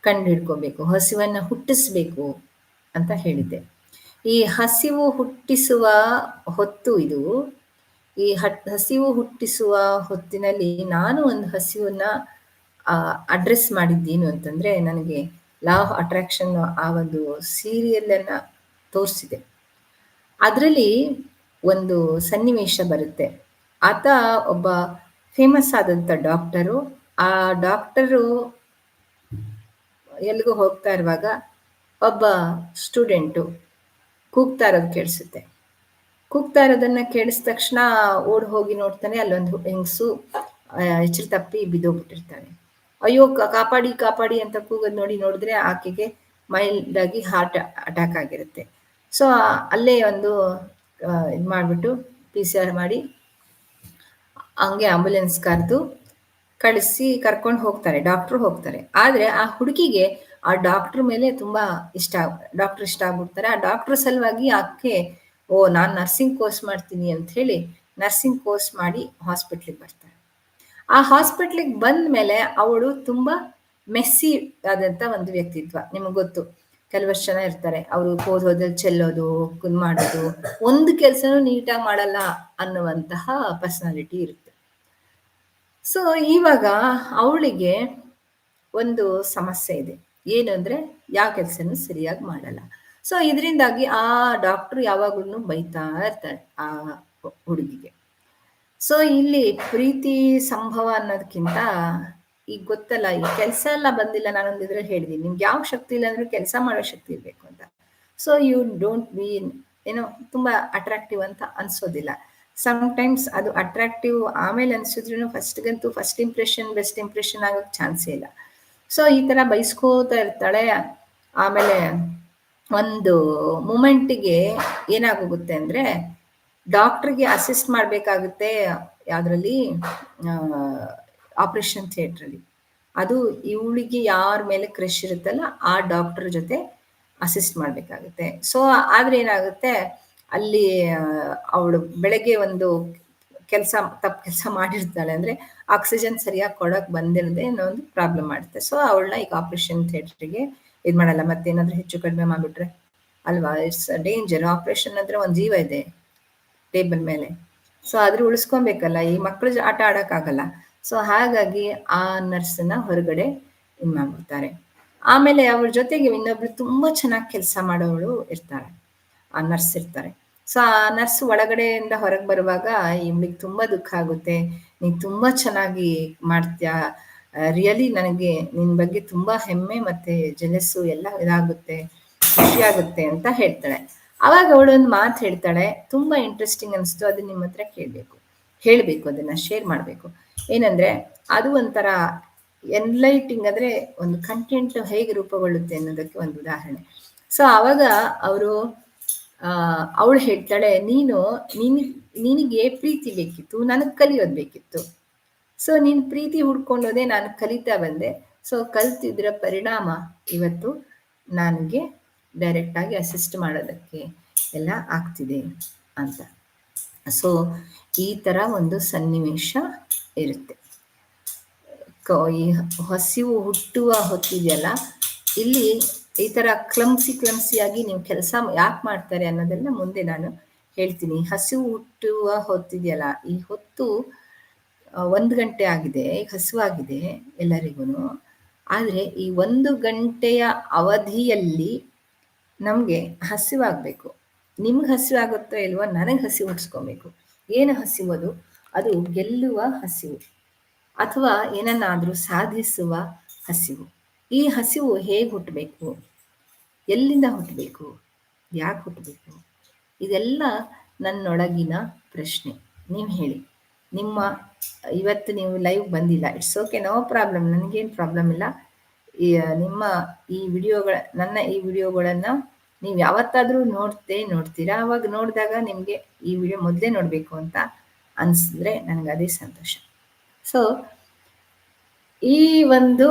ಕಂಡುಹಿಡ್ಕೋಬೇಕು, ಹಸಿವನ್ನು ಹುಟ್ಟಿಸ್ಬೇಕು ಅಂತ ಹೇಳಿದ್ದೆ. ಈ ಹಸಿವು ಹುಟ್ಟಿಸುವ ಹೊತ್ತು ಇದು. ಈ ಹಸಿವು ಹುಟ್ಟಿಸುವ ಹೊತ್ತಿನಲ್ಲಿ ನಾನು ಒಂದು ಹಸಿವನ್ನ ಅಡ್ರೆಸ್ ಮಾಡಿದ್ದೇನು ಅಂತಂದ್ರೆ, ನನಗೆ ಲಾ ಆಫ್ ಅಟ್ರಾಕ್ಷನ್ ಆ ಒಂದು ಸೀರಿಯಲ್ ಅನ್ನ ತೋರಿಸಿದೆ ಅದರಲ್ಲಿ ಒಂದು ಸನ್ನಿವೇಶ ಬರುತ್ತೆ. ಆತ ಒಬ್ಬ ಫೇಮಸ್ ಆದಂತ ಡಾಕ್ಟರು. ಆ ಡಾಕ್ಟರು ಎಲ್ಲಿಗೂ ಹೋಗ್ತಾ ಇರುವಾಗ ಒಬ್ಬ ಸ್ಟೂಡೆಂಟು ಕೂಗ್ತಾ ಇರೋದು ಕೇಳಿಸುತ್ತೆ. ಕೂಗ್ತಾ ಇರೋದನ್ನ ಕೇಳಿಸ್ ತಕ್ಷಣ ಓಡ್ ಹೋಗಿ ನೋಡ್ತಾನೆ ಅಲ್ಲೊಂದು ಹೆಂಗಸು ಎಚ್ಚರ ತಪ್ಪಿ ಬಿದ್ದೋಗ್ಬಿಟ್ಟಿರ್ತಾನೆ ಅಯ್ಯೋ! ಕಾಪಾಡಿ, ಕಾಪಾಡಿ ಅಂತ ಕೂಗೋದ್ ನೋಡಿ ನೋಡಿದ್ರೆ ಆಕೆಗೆ ಮೈಲ್ಡ್ ಆಗಿ ಹಾರ್ಟ್ ಅಟ್ಯಾಕ್ ಆಗಿರುತ್ತೆ. ಸೊ, ಅಲ್ಲೇ ಒಂದು ಇದು ಮಾಡಿಬಿಟ್ಟು ಪಿ ಮಾಡ್ಬಿಟ್ಟು ಆರ್ ಮಾಡಿ ಹಂಗೆ ಆಂಬುಲೆನ್ಸ್ ಕರೆದು ಕಳಿಸಿ ಕರ್ಕೊಂಡು ಹೋಗ್ತಾರೆ. ಡಾಕ್ಟ್ರು ಹೋಗ್ತಾರೆ. ಆದ್ರೆ ಆ ಹುಡುಗಿಗೆ ಆ ಡಾಕ್ಟರ್ ಮೇಲೆ ತುಂಬಾ ಇಷ್ಟ ಡಾಕ್ಟರ್ ಇಷ್ಟ ಆಗ್ಬಿಡ್ತಾರೆ. ಆ ಡಾಕ್ಟರ್ ಸಲುವಾಗಿ ಆಕೆ ಓ ನಾನ್ ನರ್ಸಿಂಗ್ ಕೋರ್ಸ್ ಮಾಡ್ತೀನಿ ಅಂತ ಹೇಳಿ ನರ್ಸಿಂಗ್ ಕೋರ್ಸ್ ಮಾಡಿ ಹಾಸ್ಪಿಟ್ಲಿಗೆ ಬರ್ತಾರೆ ಆ ಹಾಸ್ಪಿಟ್ಲಿಗೆ ಬಂದ್ಮೇಲೆ ಅವಳು ತುಂಬಾ ಮೆಸ್ಸಿ ಆದಂತ ಒಂದು ವ್ಯಕ್ತಿತ್ವ. ನಿಮಗೆ ಗೊತ್ತು. ಕೆಲವಷ್ಟು ಜನ ಇರ್ತಾರೆ. ಅವರು ಹೋದ್ ಚೆಲ್ಲೋದು, ಕುನ್ ಮಾಡೋದು, ಒಂದು ಕೆಲಸನೂ ನೀಟಾಗಿ ಮಾಡಲ್ಲ ಅನ್ನುವಂತಹ ಪರ್ಸನಾಲಿಟಿ ಇರುತ್ತೆ. ಸೊ, ಇವಾಗ ಅವಳಿಗೆ ಒಂದು ಸಮಸ್ಯೆ ಇದೆ. ಏನು ಅಂದ್ರೆ ಯಾವ ಕೆಲ್ಸನೂ ಸರಿಯಾಗಿ ಮಾಡಲ್ಲ. ಸೊ, ಇದರಿಂದಾಗಿ ಆ ಡಾಕ್ಟ್ರು ಯಾವಾಗ್ಲೂ ಬೈತಾ ಇರ್ತಾರೆ ಆ ಹುಡುಗಿಗೆ. ಸೊ, ಇಲ್ಲಿ ಪ್ರೀತಿ ಸಂಭವ ಅನ್ನೋದಕ್ಕಿಂತ ಈಗ ಗೊತ್ತಲ್ಲ ಈ ಕೆಲಸ ಎಲ್ಲ ಬಂದಿಲ್ಲ ನಾನೊಂದು ಇದ್ರಲ್ಲಿ ಹೇಳಿದೀನಿ. ನಿಮ್ಗೆ ಯಾವ ಶಕ್ತಿ ಇಲ್ಲ ಅಂದ್ರೆ ಕೆಲಸ ಮಾಡೋ ಶಕ್ತಿ ಇರ್ಬೇಕು ಅಂತ. ಸೊ, ಯು ಡೋಂಟ್ ಬಿ ಏನೋ ತುಂಬಾ ಅಟ್ರಾಕ್ಟಿವ್ ಅಂತ ಅನ್ಸೋದಿಲ್ಲ. ಸಮ್‌ಟೈಮ್ಸ್ ಅದು ಅಟ್ರಾಕ್ಟಿವ್ ಆಮೇಲೆ ಅನ್ಸಿದ್ರುನು ಫಸ್ಟ್‌ಗಂತೂ ಫಸ್ಟ್ ಇಂಪ್ರೆಷನ್ ಬೆಸ್ಟ್ ಇಂಪ್ರೆಷನ್ ಆಗೋಕ್ ಚಾನ್ಸೇ ಇಲ್ಲ. ಸೊ, ಈ ತರ ಬೈಸ್ಕೋತಾ ಇರ್ತಾಳೆ. ಆಮೇಲೆ ಒಂದು ಮೂಮೆಂಟ್ಗೆ ಏನಾಗೋಗುತ್ತೆ ಅಂದ್ರೆ ಡಾಕ್ಟರ್ಗೆ ಅಸಿಸ್ಟ್ ಮಾಡ್ಬೇಕಾಗುತ್ತೆ ಯಾವ್ದ್ರಲ್ಲಿ ಆಪರೇಷನ್ ಥಿಯೇಟ್ರಲ್ಲಿ. ಅದು ಇವಳಿಗೆ ಯಾರ ಮೇಲೆ ಕ್ರಶ್ ಇರುತ್ತಲ್ಲ ಆ ಡಾಕ್ಟರ್ ಜೊತೆ ಅಸಿಸ್ಟ್ ಮಾಡ್ಬೇಕಾಗುತ್ತೆ. ಸೊ, ಆದ್ರೆ ಏನಾಗುತ್ತೆ ಅಲ್ಲಿ ಅವಳು ಬೆಳಗ್ಗೆ ಒಂದು ಕೆಲ್ಸ ತಪ್ಪು ಕೆಲಸ ಮಾಡಿರ್ತಾಳೆ. ಅಂದ್ರೆ ಆಕ್ಸಿಜನ್ ಸರಿಯಾಗಿ ಕೊಡೋಕೆ ಬಂದಿರದೆ ಏನೋ ಒಂದು ಪ್ರಾಬ್ಲಮ್ ಮಾಡುತ್ತೆ. ಸೊ, ಅವಳನ್ನ ಈಗ ಆಪರೇಷನ್ ಥಿಯೇಟ್ರಿಗೆ ಇದು ಮಾಡಲ್ಲ. ಮತ್ತೇನಾದ್ರು ಹೆಚ್ಚು ಕಡಿಮೆ ಮಾಡಿಬಿಟ್ರೆ ಅಲ್ವಾ? It's danger. ಆಪರೇಷನ್ ಅಂದ್ರೆ ಒಂದು ಜೀವ ಇದೆ ಟೇಬಲ್ ಮೇಲೆ. ಸೊ, ಆದ್ರೆ ಉಳಿಸ್ಕೊಬೇಕಲ್ಲ. ಈ ಮಕ್ಕಳು ಆಟ ಆಡೋಕ್ಕಾಗಲ್ಲ ಸೊ, ಹಾಗಾಗಿ ಆ ನರ್ಸನ್ನ ಹೊರಗಡೆ ಇದು ಮಾಡ್ಬಿಡ್ತಾರೆ. ಆಮೇಲೆ ಅವ್ರ ಜೊತೆಗೆ ಇನ್ನೊಬ್ರು ತುಂಬಾ ಚೆನ್ನಾಗಿ ಕೆಲಸ ಮಾಡೋವಳು ಇರ್ತಾರೆ ಆ ನರ್ಸ್ ಇರ್ತಾರೆ. ಸೊ, ಆ ನರ್ಸ್ ಒಳಗಡೆಯಿಂದ ಹೊರಗೆ ಬರುವಾಗ ಇವ್ಳಿಗೆ ತುಂಬಾ ದುಃಖ ಆಗುತ್ತೆ. ನೀನ್ ತುಂಬಾ ಚೆನ್ನಾಗಿ ಮಾಡ್ತೀಯಾ. ರಿಯಲಿ ನನಗೆ ನಿನ್ ಬಗ್ಗೆ ತುಂಬಾ ಹೆಮ್ಮೆ ಮತ್ತೆ ಜಲಸ್ಸು ಎಲ್ಲ ಇದಾಗುತ್ತೆ. ಖುಷಿಯಾಗುತ್ತೆ ಅಂತ ಹೇಳ್ತಾಳೆ. ಅವಾಗ ಅವಳು ಒಂದು ಮಾತು ಹೇಳ್ತಾಳೆ. ತುಂಬಾ ಇಂಟ್ರೆಸ್ಟಿಂಗ್ ಅನಿಸ್ತು ಅದು ನಿಮ್ಮ ಹತ್ರ ಕೇಳಬೇಕು ಹೇಳಬೇಕು ಅದನ್ನ ಶೇರ್ ಮಾಡಬೇಕು ಏನಂದ್ರೆ ಅದು ಒಂಥರ ಎನ್‌ಲೈಟಿಂಗ್ ಅಂದ್ರೆ ಒಂದು ಕಂಟೆಂಟ್ ಹೇಗೆ ರೂಪುಗೊಳ್ಳುತ್ತೆ ಅನ್ನೋದಕ್ಕೆ ಒಂದು ಉದಾಹರಣೆ. ಸೊ, ಅವಾಗ ಅವರು ಅವಳು ಹೇಳ್ತಾಳೆ, "ನೀನು ನಿನ್ ನಿನಗೆ ಪ್ರೀತಿ ಬೇಕಿತ್ತು. ನನಗ್ ಕಲಿಯೋದ್ ಬೇಕಿತ್ತು. ಸೊ, ನೀನ್ ಪ್ರೀತಿ ಹುಡ್ಕೊಂಡೋದೆ ನಾನು ಕಲಿತಾ ಬಂದೆ. ಸೊ, ಕಲ್ತಿದ್ರ ಪರಿಣಾಮ ಇವತ್ತು ನನಗೆ ಡೈರೆಕ್ಟ್ ಆಗಿ ಅಸಿಸ್ಟ್ ಮಾಡೋದಕ್ಕೆ ಎಲ್ಲ ಆಗ್ತಿದೆ" ಅಂತ. ಸೊ, ಈ ತರ ಒಂದು ಸನ್ನಿವೇಶ ಇರುತ್ತೆ. ಈ ಹಸಿವು ಹುಟ್ಟುವ ಹೊತ್ತಿದೆಯಲ್ಲ, ಇಲ್ಲಿ ಈ ತರ ಕ್ಲಂಸಿ ಕ್ಲಮ್ಸಿಯಾಗಿ ನೀವು ಕೆಲಸ ಯಾಕೆ ಮಾಡ್ತಾರೆ ಅನ್ನೋದನ್ನ ಮುಂದೆ ನಾನು ಹೇಳ್ತೀನಿ. ಹಸಿವು ಹುಟ್ಟುವ ಹೊತ್ತಿದೆಯಲ್ಲ, ಈ ಹೊತ್ತು ಒಂದು 1 ಗಂಟೆ ಆಗಿದೆ. ಹಸಿವಾಗಿದೆ ಎಲ್ಲರಿಗೂ ಆದರೆ ಈ ಒಂದು ಗಂಟೆಯ ಅವಧಿಯಲ್ಲಿ ನಮಗೆ ಹಸಿವಾಗ್ಬೇಕು. ನಿಮ್ಗೆ ಹಸಿವಾಗುತ್ತೋ ಇಲ್ವೋ ನನಗೆ ಹಸಿವು ಹುಟ್ಸ್ಕೊಬೇಕು. ಏನು ಹಸಿವು ಅದು ಗೆಲ್ಲುವ ಹಸಿವು. ಅಥವಾ ಏನನ್ನಾದರೂ ಸಾಧಿಸುವ ಹಸಿವು. ಈ ಹಸಿವು ಹೇಗೆ ಹುಟ್ಟಬೇಕು ಎಲ್ಲಿಂದ ಹುಟ್ಟಬೇಕು ಯಾಕೆ ಹುಟ್ಟಬೇಕು ಇದೆಲ್ಲ ನನ್ನೊಳಗಿನ ಪ್ರಶ್ನೆ. ನೀವು ಹೇಳಿ. ನಿಮ್ಮ, ಇವತ್ತು ನೀವು ಲೈವ್ ಬಂದಿಲ್ಲ. It's okay. No problem. ನನಗೇನು ಪ್ರಾಬ್ಲಮ್ ಇಲ್ಲ. ನಿಮ್ಮ ಈ ವಿಡಿಯೋಗಳ, ನನ್ನ ಈ ವಿಡಿಯೋಗಳನ್ನು ನೀವು ಯಾವತ್ತಾದರೂ ನೋಡ್ತೇ ನೋಡ್ತೀರಾ. ಅವಾಗ ನೋಡಿದಾಗ ನಿಮಗೆ ಈ ವಿಡಿಯೋ ಮೊದಲೇ ನೋಡಬೇಕು ಅಂತ ಅನಿಸಿದ್ರೆ ನನಗೆ ಅದೇ ಸಂತೋಷ. ಸೊ ಈ ಒಂದು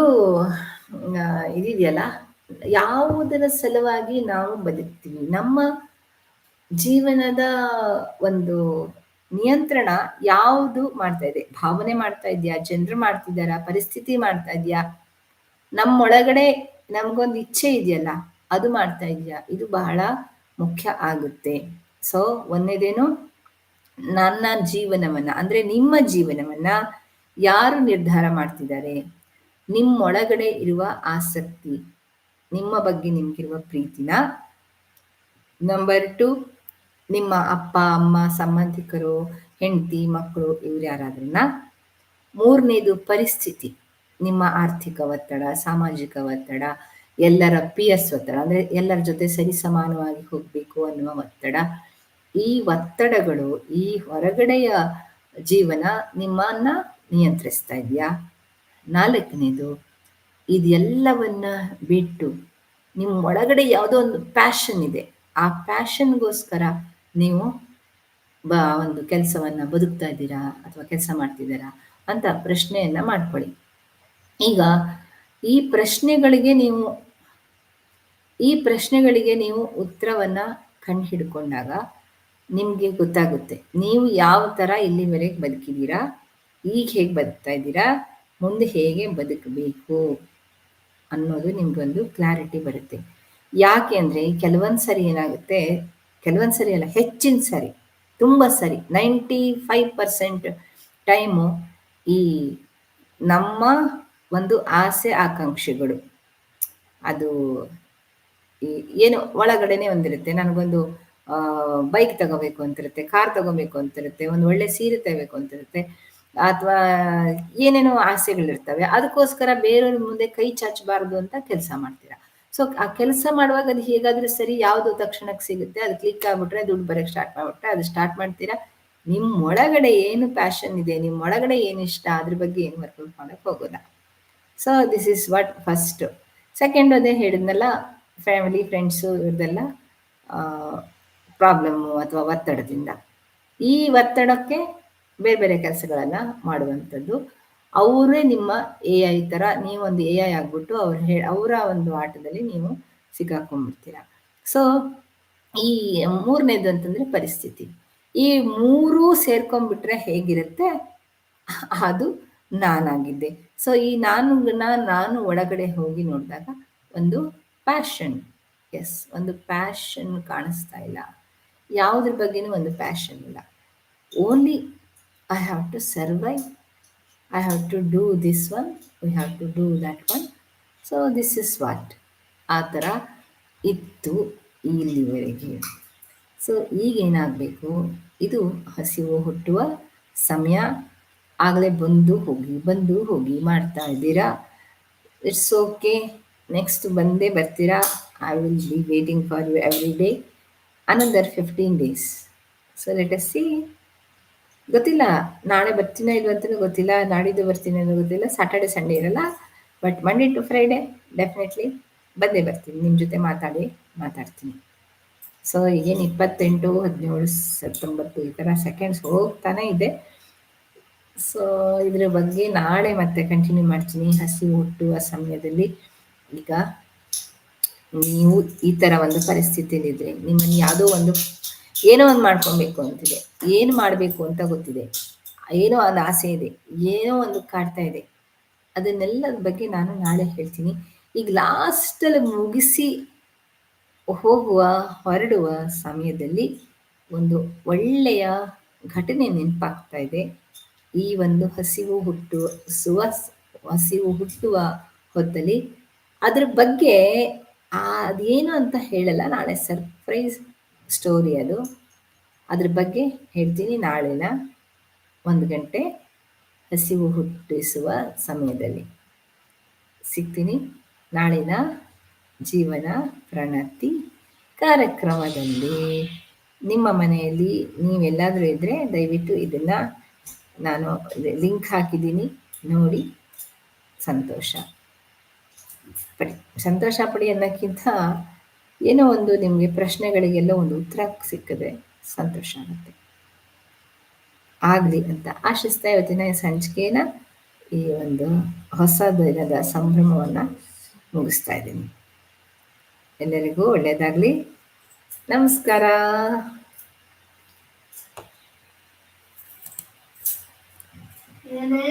ಇದಿದೆಯಲ್ಲ, ಯಾವುದರ ಸಲುವಾಗಿ ನಾವು ಬದುಕ್ತೀವಿ? ನಮ್ಮ ಜೀವನದ ಒಂದು ನಿಯಂತ್ರಣ ಯಾವುದು ಮಾಡ್ತಾ ಇದೆ? ಭಾವನೆ ಮಾಡ್ತಾ ಇದೆಯಾ? ಜನರು ಮಾಡ್ತಿದ್ದಾರಾ? ಪರಿಸ್ಥಿತಿ ಮಾಡ್ತಾ ಇದೆಯಾ? ನಮ್ಮೊಳಗಡೆ ನಮ್ಗೊಂದು ಇಚ್ಛೆ ಇದೆಯಲ್ಲ, ಅದು ಮಾಡ್ತಾ ಇದೆಯಾ? ಇದು ಬಹಳ ಮುಖ್ಯ ಆಗುತ್ತೆ. ಸೊ ಒಂದನೇದೇನು ನನ್ನ ಜೀವನವನ್ನ ಅಂದ್ರೆ ನಿಮ್ಮ ಜೀವನವನ್ನ ಯಾರು ನಿರ್ಧಾರ ಮಾಡ್ತಿದ್ದಾರೆ? ನಿಮ್ಮೊಳಗಡೆ ಇರುವ ಆಸಕ್ತಿ, ನಿಮ್ಮ ಬಗ್ಗೆ ನಿಮ್ಗಿರುವ ಪ್ರೀತಿನ. ನಂಬರ್ ಟು ನಿಮ್ಮ ಅಪ್ಪ, ಅಮ್ಮ, ಸಂಬಂಧಿಕರು, ಹೆಂಡತಿ, ಮಕ್ಕಳು ಇವ್ರು ಯಾರಾದ್ರನ್ನ ಮೂರನೇದು ಪರಿಸ್ಥಿತಿ, ನಿಮ್ಮ ಆರ್ಥಿಕ ಒತ್ತಡ, ಸಾಮಾಜಿಕ ಒತ್ತಡ, ಎಲ್ಲರ ಪಿಯರ್ಸ್ ಒತ್ತಡ, ಅಂದ್ರೆ ಎಲ್ಲರ ಜೊತೆ ಸರಿ ಸಮಾನವಾಗಿ ಹೋಗ್ಬೇಕು ಅನ್ನುವ ಒತ್ತಡ. ಈ ಒತ್ತಡಗಳು, ಈ ಹೊರಗಡೆಯ ಜೀವನ ನಿಮ್ಮನ್ನ ನಿಯಂತ್ರಿಸ್ತಾ ಇದೆಯಾ? ನಾಲ್ಕನೇದು, ಇದೆಲ್ಲವನ್ನ ಬಿಟ್ಟು ನಿಮ್ಮ ಒಳಗಡೆ ಯಾವುದೋ ಒಂದು ಪ್ಯಾಷನ್ ಇದೆ, ಆ ಪ್ಯಾಷನ್ಗೋಸ್ಕರ ನೀವು ಬ, ಒಂದು ಕೆಲಸವನ್ನು ಬದುಕ್ತಾ ಇದ್ದೀರಾ ಅಥವಾ ಕೆಲಸ ಮಾಡ್ತಿದ್ದೀರಾ ಅಂತ ಪ್ರಶ್ನೆಯನ್ನ ಮಾಡ್ಕೊಳ್ಳಿ. ಈಗ ಈ ಪ್ರಶ್ನೆಗಳಿಗೆ ನೀವು, ಈ ಪ್ರಶ್ನೆಗಳಿಗೆ ನೀವು ಉತ್ತರವನ್ನ ಕಂಡು ಹಿಡ್ಕೊಂಡಾಗ ನಿಮಗೆ ಗೊತ್ತಾಗುತ್ತೆ, ನೀವು ಯಾವ ಥರ ಇಲ್ಲಿವರೆಗೆ ಬದುಕಿದ್ದೀರಾ, ಈಗ ಹೇಗೆ ಬದುಕ್ತಾ ಇದ್ದೀರಾ ಮುಂದೆ ಹೇಗೆ ಬದುಕಬೇಕು ಅನ್ನೋದು ನಿಮ್ಗೊಂದು ಕ್ಲಾರಿಟಿ ಬರುತ್ತೆ. ಯಾಕೆ ಅಂದರೆ ಕೆಲವೊಂದು ಸರಿ ಏನಾಗುತ್ತೆ, ಕೆಲವೊಂದು ಸರಿ ಅಲ್ಲ, ಹೆಚ್ಚಿನ ಸರಿ, ತುಂಬ ಸರಿ ನೈಂಟಿ ಫೈವ್ ಪರ್ಸೆಂಟ್ ಟೈಮು ಈ ನಮ್ಮ ಒಂದು ಆಸೆ, ಆಕಾಂಕ್ಷೆಗಳು. ಅದು ಏನು ಒಳಗಡೆನೆ ಒಂದಿರುತ್ತೆ, ನನಗೊಂದು ಬೈಕ್ ತಗೋಬೇಕು ಅಂತಿರುತ್ತೆ ಕಾರ್ ತಗೋಬೇಕು ಅಂತಿರುತ್ತೆ, ಒಂದು ಒಳ್ಳೆ ಸೀರೆ ತಗೋಬೇಕು ಅಂತಿರುತ್ತೆ. ಅಥವಾ ಏನೇನೋ ಆಸೆಗಳಿರ್ತವೆ, ಅದಕ್ಕೋಸ್ಕರ ಬೇರೆಯವ್ರ ಮುಂದೆ ಕೈ ಚಾಚಬಾರ್ದು ಅಂತ ಕೆಲಸ ಮಾಡ್ತೀರಾ? ಸೊ ಆ ಕೆಲಸ ಮಾಡುವಾಗ ಅದು ಹೇಗಾದ್ರೂ ಸರಿ ಯಾವುದು ತಕ್ಷಣಕ್ಕೆ ಸಿಗುತ್ತೆ, ಅದು ಕ್ಲಿಕ್ ಆಗ್ಬಿಟ್ರೆ ದುಡ್ಡು ಬರೋಕ್ಕೆ ಸ್ಟಾರ್ಟ್ ಮಾಡ್ಬಿಟ್ರೆ ಅದು ಸ್ಟಾರ್ಟ್ ಮಾಡ್ತೀರಾ? ನಿಮ್ಮ ಒಳಗಡೆ ಏನು ಪ್ಯಾಷನ್ ಇದೆ ನಿಮ್ಮ ಒಳಗಡೆ ಏನು ಇಷ್ಟ, ಅದ್ರ ಬಗ್ಗೆ ಏನು ವರ್ಕೌಟ್ ಮಾಡೋಕ್ಕೆ ಹೋಗೋಲ್ಲ. So this is what first second ಅದೇ ಹೇಳಿದ್ನಲ್ಲ ಫ್ಯಾಮಿಲಿ ಫ್ರೆಂಡ್ಸು ಇವ್ರದ್ದೆಲ್ಲ ಪ್ರಾಬ್ಲಮ್ಮು ಅಥವಾ ಒತ್ತಡದಿಂದ. ಈ ಒತ್ತಡಕ್ಕೆ ಬೇರೆ ಬೇರೆ ಕೆಲಸಗಳನ್ನ ಮಾಡುವಂಥದ್ದು. ಅವರೇ ನಿಮ್ಮ ಎ ಐ ಥರ ನೀವೊಂದು ಎ ಐ ಆಗ್ಬಿಟ್ಟು ಅವ್ರು ಹೇ, ಅವರ ಒಂದು ಆಟದಲ್ಲಿ ನೀವು ಸಿಕ್ಕಾಕೊಂಡ್ಬಿಡ್ತೀರ. ಸೊ ಈ ಮೂರನೇದು ಅಂತಂದ್ರೆ ಪರಿಸ್ಥಿತಿ. ಈ ಮೂರೂ ಸೇರ್ಕೊಂಡ್ಬಿಟ್ರೆ ಹೇಗಿರುತ್ತೆ? ಅದು ನಾನಾಗಿದ್ದೆ. ಸೊ ಈ ನಾನು ನಾನು ಒಳಗಡೆ ಹೋಗಿ ನೋಡಿದಾಗ ಒಂದು ಪ್ಯಾಷನ್ ಎಸ್ ಒಂದು ಪ್ಯಾಷನ್ ಕಾಣಿಸ್ತಾ ಇಲ್ಲ. ಯಾವುದ್ರ ಬಗ್ಗೆನೂ ಒಂದು ಪ್ಯಾಷನ್ ಇಲ್ಲ. Only I have to survive. I have to do this one We have to do that one so this is what. ಆ ಥರ ಇತ್ತು ಇಲ್ಲಿವರೆಗೆ. ಸೊ ಈಗೇನಾಗಬೇಕು? ಇದು ಹಸಿವು ಹುಟ್ಟುವ ಸಮಯ. ಆಗಲೇ ಬಂದು ಹೋಗಿ ಬಂದು ಹೋಗಿ ಮಾಡ್ತಾ ಇದ್ದೀರಾ? ಇಟ್ಸ್ ಓಕೆ ನೆಕ್ಸ್ಟ್ ಬಂದೇ ಬರ್ತೀರಾ? I will be waiting for you every day another fifteen days so let us see ಗೊತ್ತಿಲ್ಲ. ನಾಳೆ ಬರ್ತೀನ ಇಲ್ವಂತಲೂ ಗೊತ್ತಿಲ್ಲ. ನಾಡಿದ್ದು ಬರ್ತೀನಿ ಅನ್ನೋ ಗೊತ್ತಿಲ್ಲ. ಸ್ಯಾಟರ್ಡೆ ಸಂಡೇ ಇರಲ್ಲ. But Monday to Friday definitely ಬಂದೇ ಬರ್ತೀನಿ. ನಿಮ್ಮ ಜೊತೆ ಮಾತಾಡಿ, ಮಾತಾಡ್ತೀನಿ. ಸೊ ಈಗೇನು ಇಪ್ಪತ್ತೆಂಟು, ಹದಿನೇಳು ಹತ್ತೊಂಬತ್ತು ಈ ಥರ ಸೆಕೆಂಡ್ಸ್ ಹೋಗ್ತಾನೆ ಇದೆ. ಸೊ ಇದ್ರ ಬಗ್ಗೆ ನಾಳೆ ಮತ್ತೆ ಕಂಟಿನ್ಯೂ ಮಾಡ್ತೀನಿ. ಹಸಿ ಹುಟ್ಟುವ ಸಮಯದಲ್ಲಿ. ಈಗ ನೀವು ಈ ಥರ ಒಂದು ಪರಿಸ್ಥಿತಿಯಲ್ಲಿದ್ದರೆ ನಿಮ್ಮನ್ನು ಯಾವುದೋ ಒಂದು ಏನೋ ಒಂದು ಮಾಡ್ಕೊಬೇಕು ಅಂತಿದೆ. ಏನು ಮಾಡಬೇಕು ಅಂತ ಗೊತ್ತಿದೆ. ಏನೋ ಒಂದು ಆಸೆ ಇದೆ, ಏನೋ ಒಂದು ಕಾಡ್ತಾ ಇದೆ. ಅದನ್ನೆಲ್ಲದ ಬಗ್ಗೆ ನಾನು ನಾಳೆ ಹೇಳ್ತೀನಿ. ಈಗ ಲಾಸ್ಟಲ್ಲಿ ಮುಗಿಸಿ ಹೋಗುವ, ಹೊರಡುವ ಸಮಯದಲ್ಲಿ ಒಂದು ಒಳ್ಳೆಯ ಘಟನೆ ನೆನಪಾಗ್ತಾ ಇದೆ. ಈ ಒಂದು ಹಸಿವು ಹುಟ್ಟು, ಸುವ ಹಸಿವು ಹುಟ್ಟುವ ಹೊತ್ತಲ್ಲಿ ಅದ್ರ ಬಗ್ಗೆ ಅದೇನು ಅಂತ ಹೇಳಲ್ಲ, ನಾಳೆ ಸರ್ಪ್ರೈಸ್ ಸ್ಟೋರಿ ಅದು. ಅದ್ರ ಬಗ್ಗೆ ಹೇಳ್ತೀನಿ ನಾಳಿನ ಒಂದು ಗಂಟೆ ಹಸಿವು ಹುಟ್ಟಿಸುವ ಸಮಯದಲ್ಲಿ. ಸಿಗ್ತೀನಿ ನಾಳಿನ ಜೀವನ ಪ್ರಣತಿ ಕಾರ್ಯಕ್ರಮದಲ್ಲಿ. ನಿಮ್ಮ ಮನೆಯಲ್ಲಿ ನೀವೆಲ್ಲಾದರೂ ಇದ್ದರೆ ದಯವಿಟ್ಟು ಇದನ್ನು ನಾನು ಲಿಂಕ್ ಹಾಕಿದ್ದೀನಿ, ನೋಡಿ. ಸಂತೋಷ. ಪಡಿ ಸಂತೋಷ ಪಡಿ ಅನ್ನೋಕ್ಕಿಂತ ಏನೋ ಒಂದು ನಿಮಗೆ ಪ್ರಶ್ನೆಗಳಿಗೆಲ್ಲ ಒಂದು ಉತ್ತರ ಸಿಕ್ಕಿದ್ರೆ ಸಂತೋಷ ಆಗುತ್ತೆ. ಆಗಲಿ ಅಂತ ಆಶಿಸ್ತಾ ಇವತ್ತಿನ ಸಂಚಿಕೆನ ಈ ಒಂದು ಹೊಸ ದಿನದ ಸಂಭ್ರಮವನ್ನು ಮುಗಿಸ್ತಾ ಇದ್ದೀನಿ. ಎಲ್ಲರಿಗೂ ಒಳ್ಳೆಯದಾಗಲಿ ನಮಸ್ಕಾರ. ಏನೇ?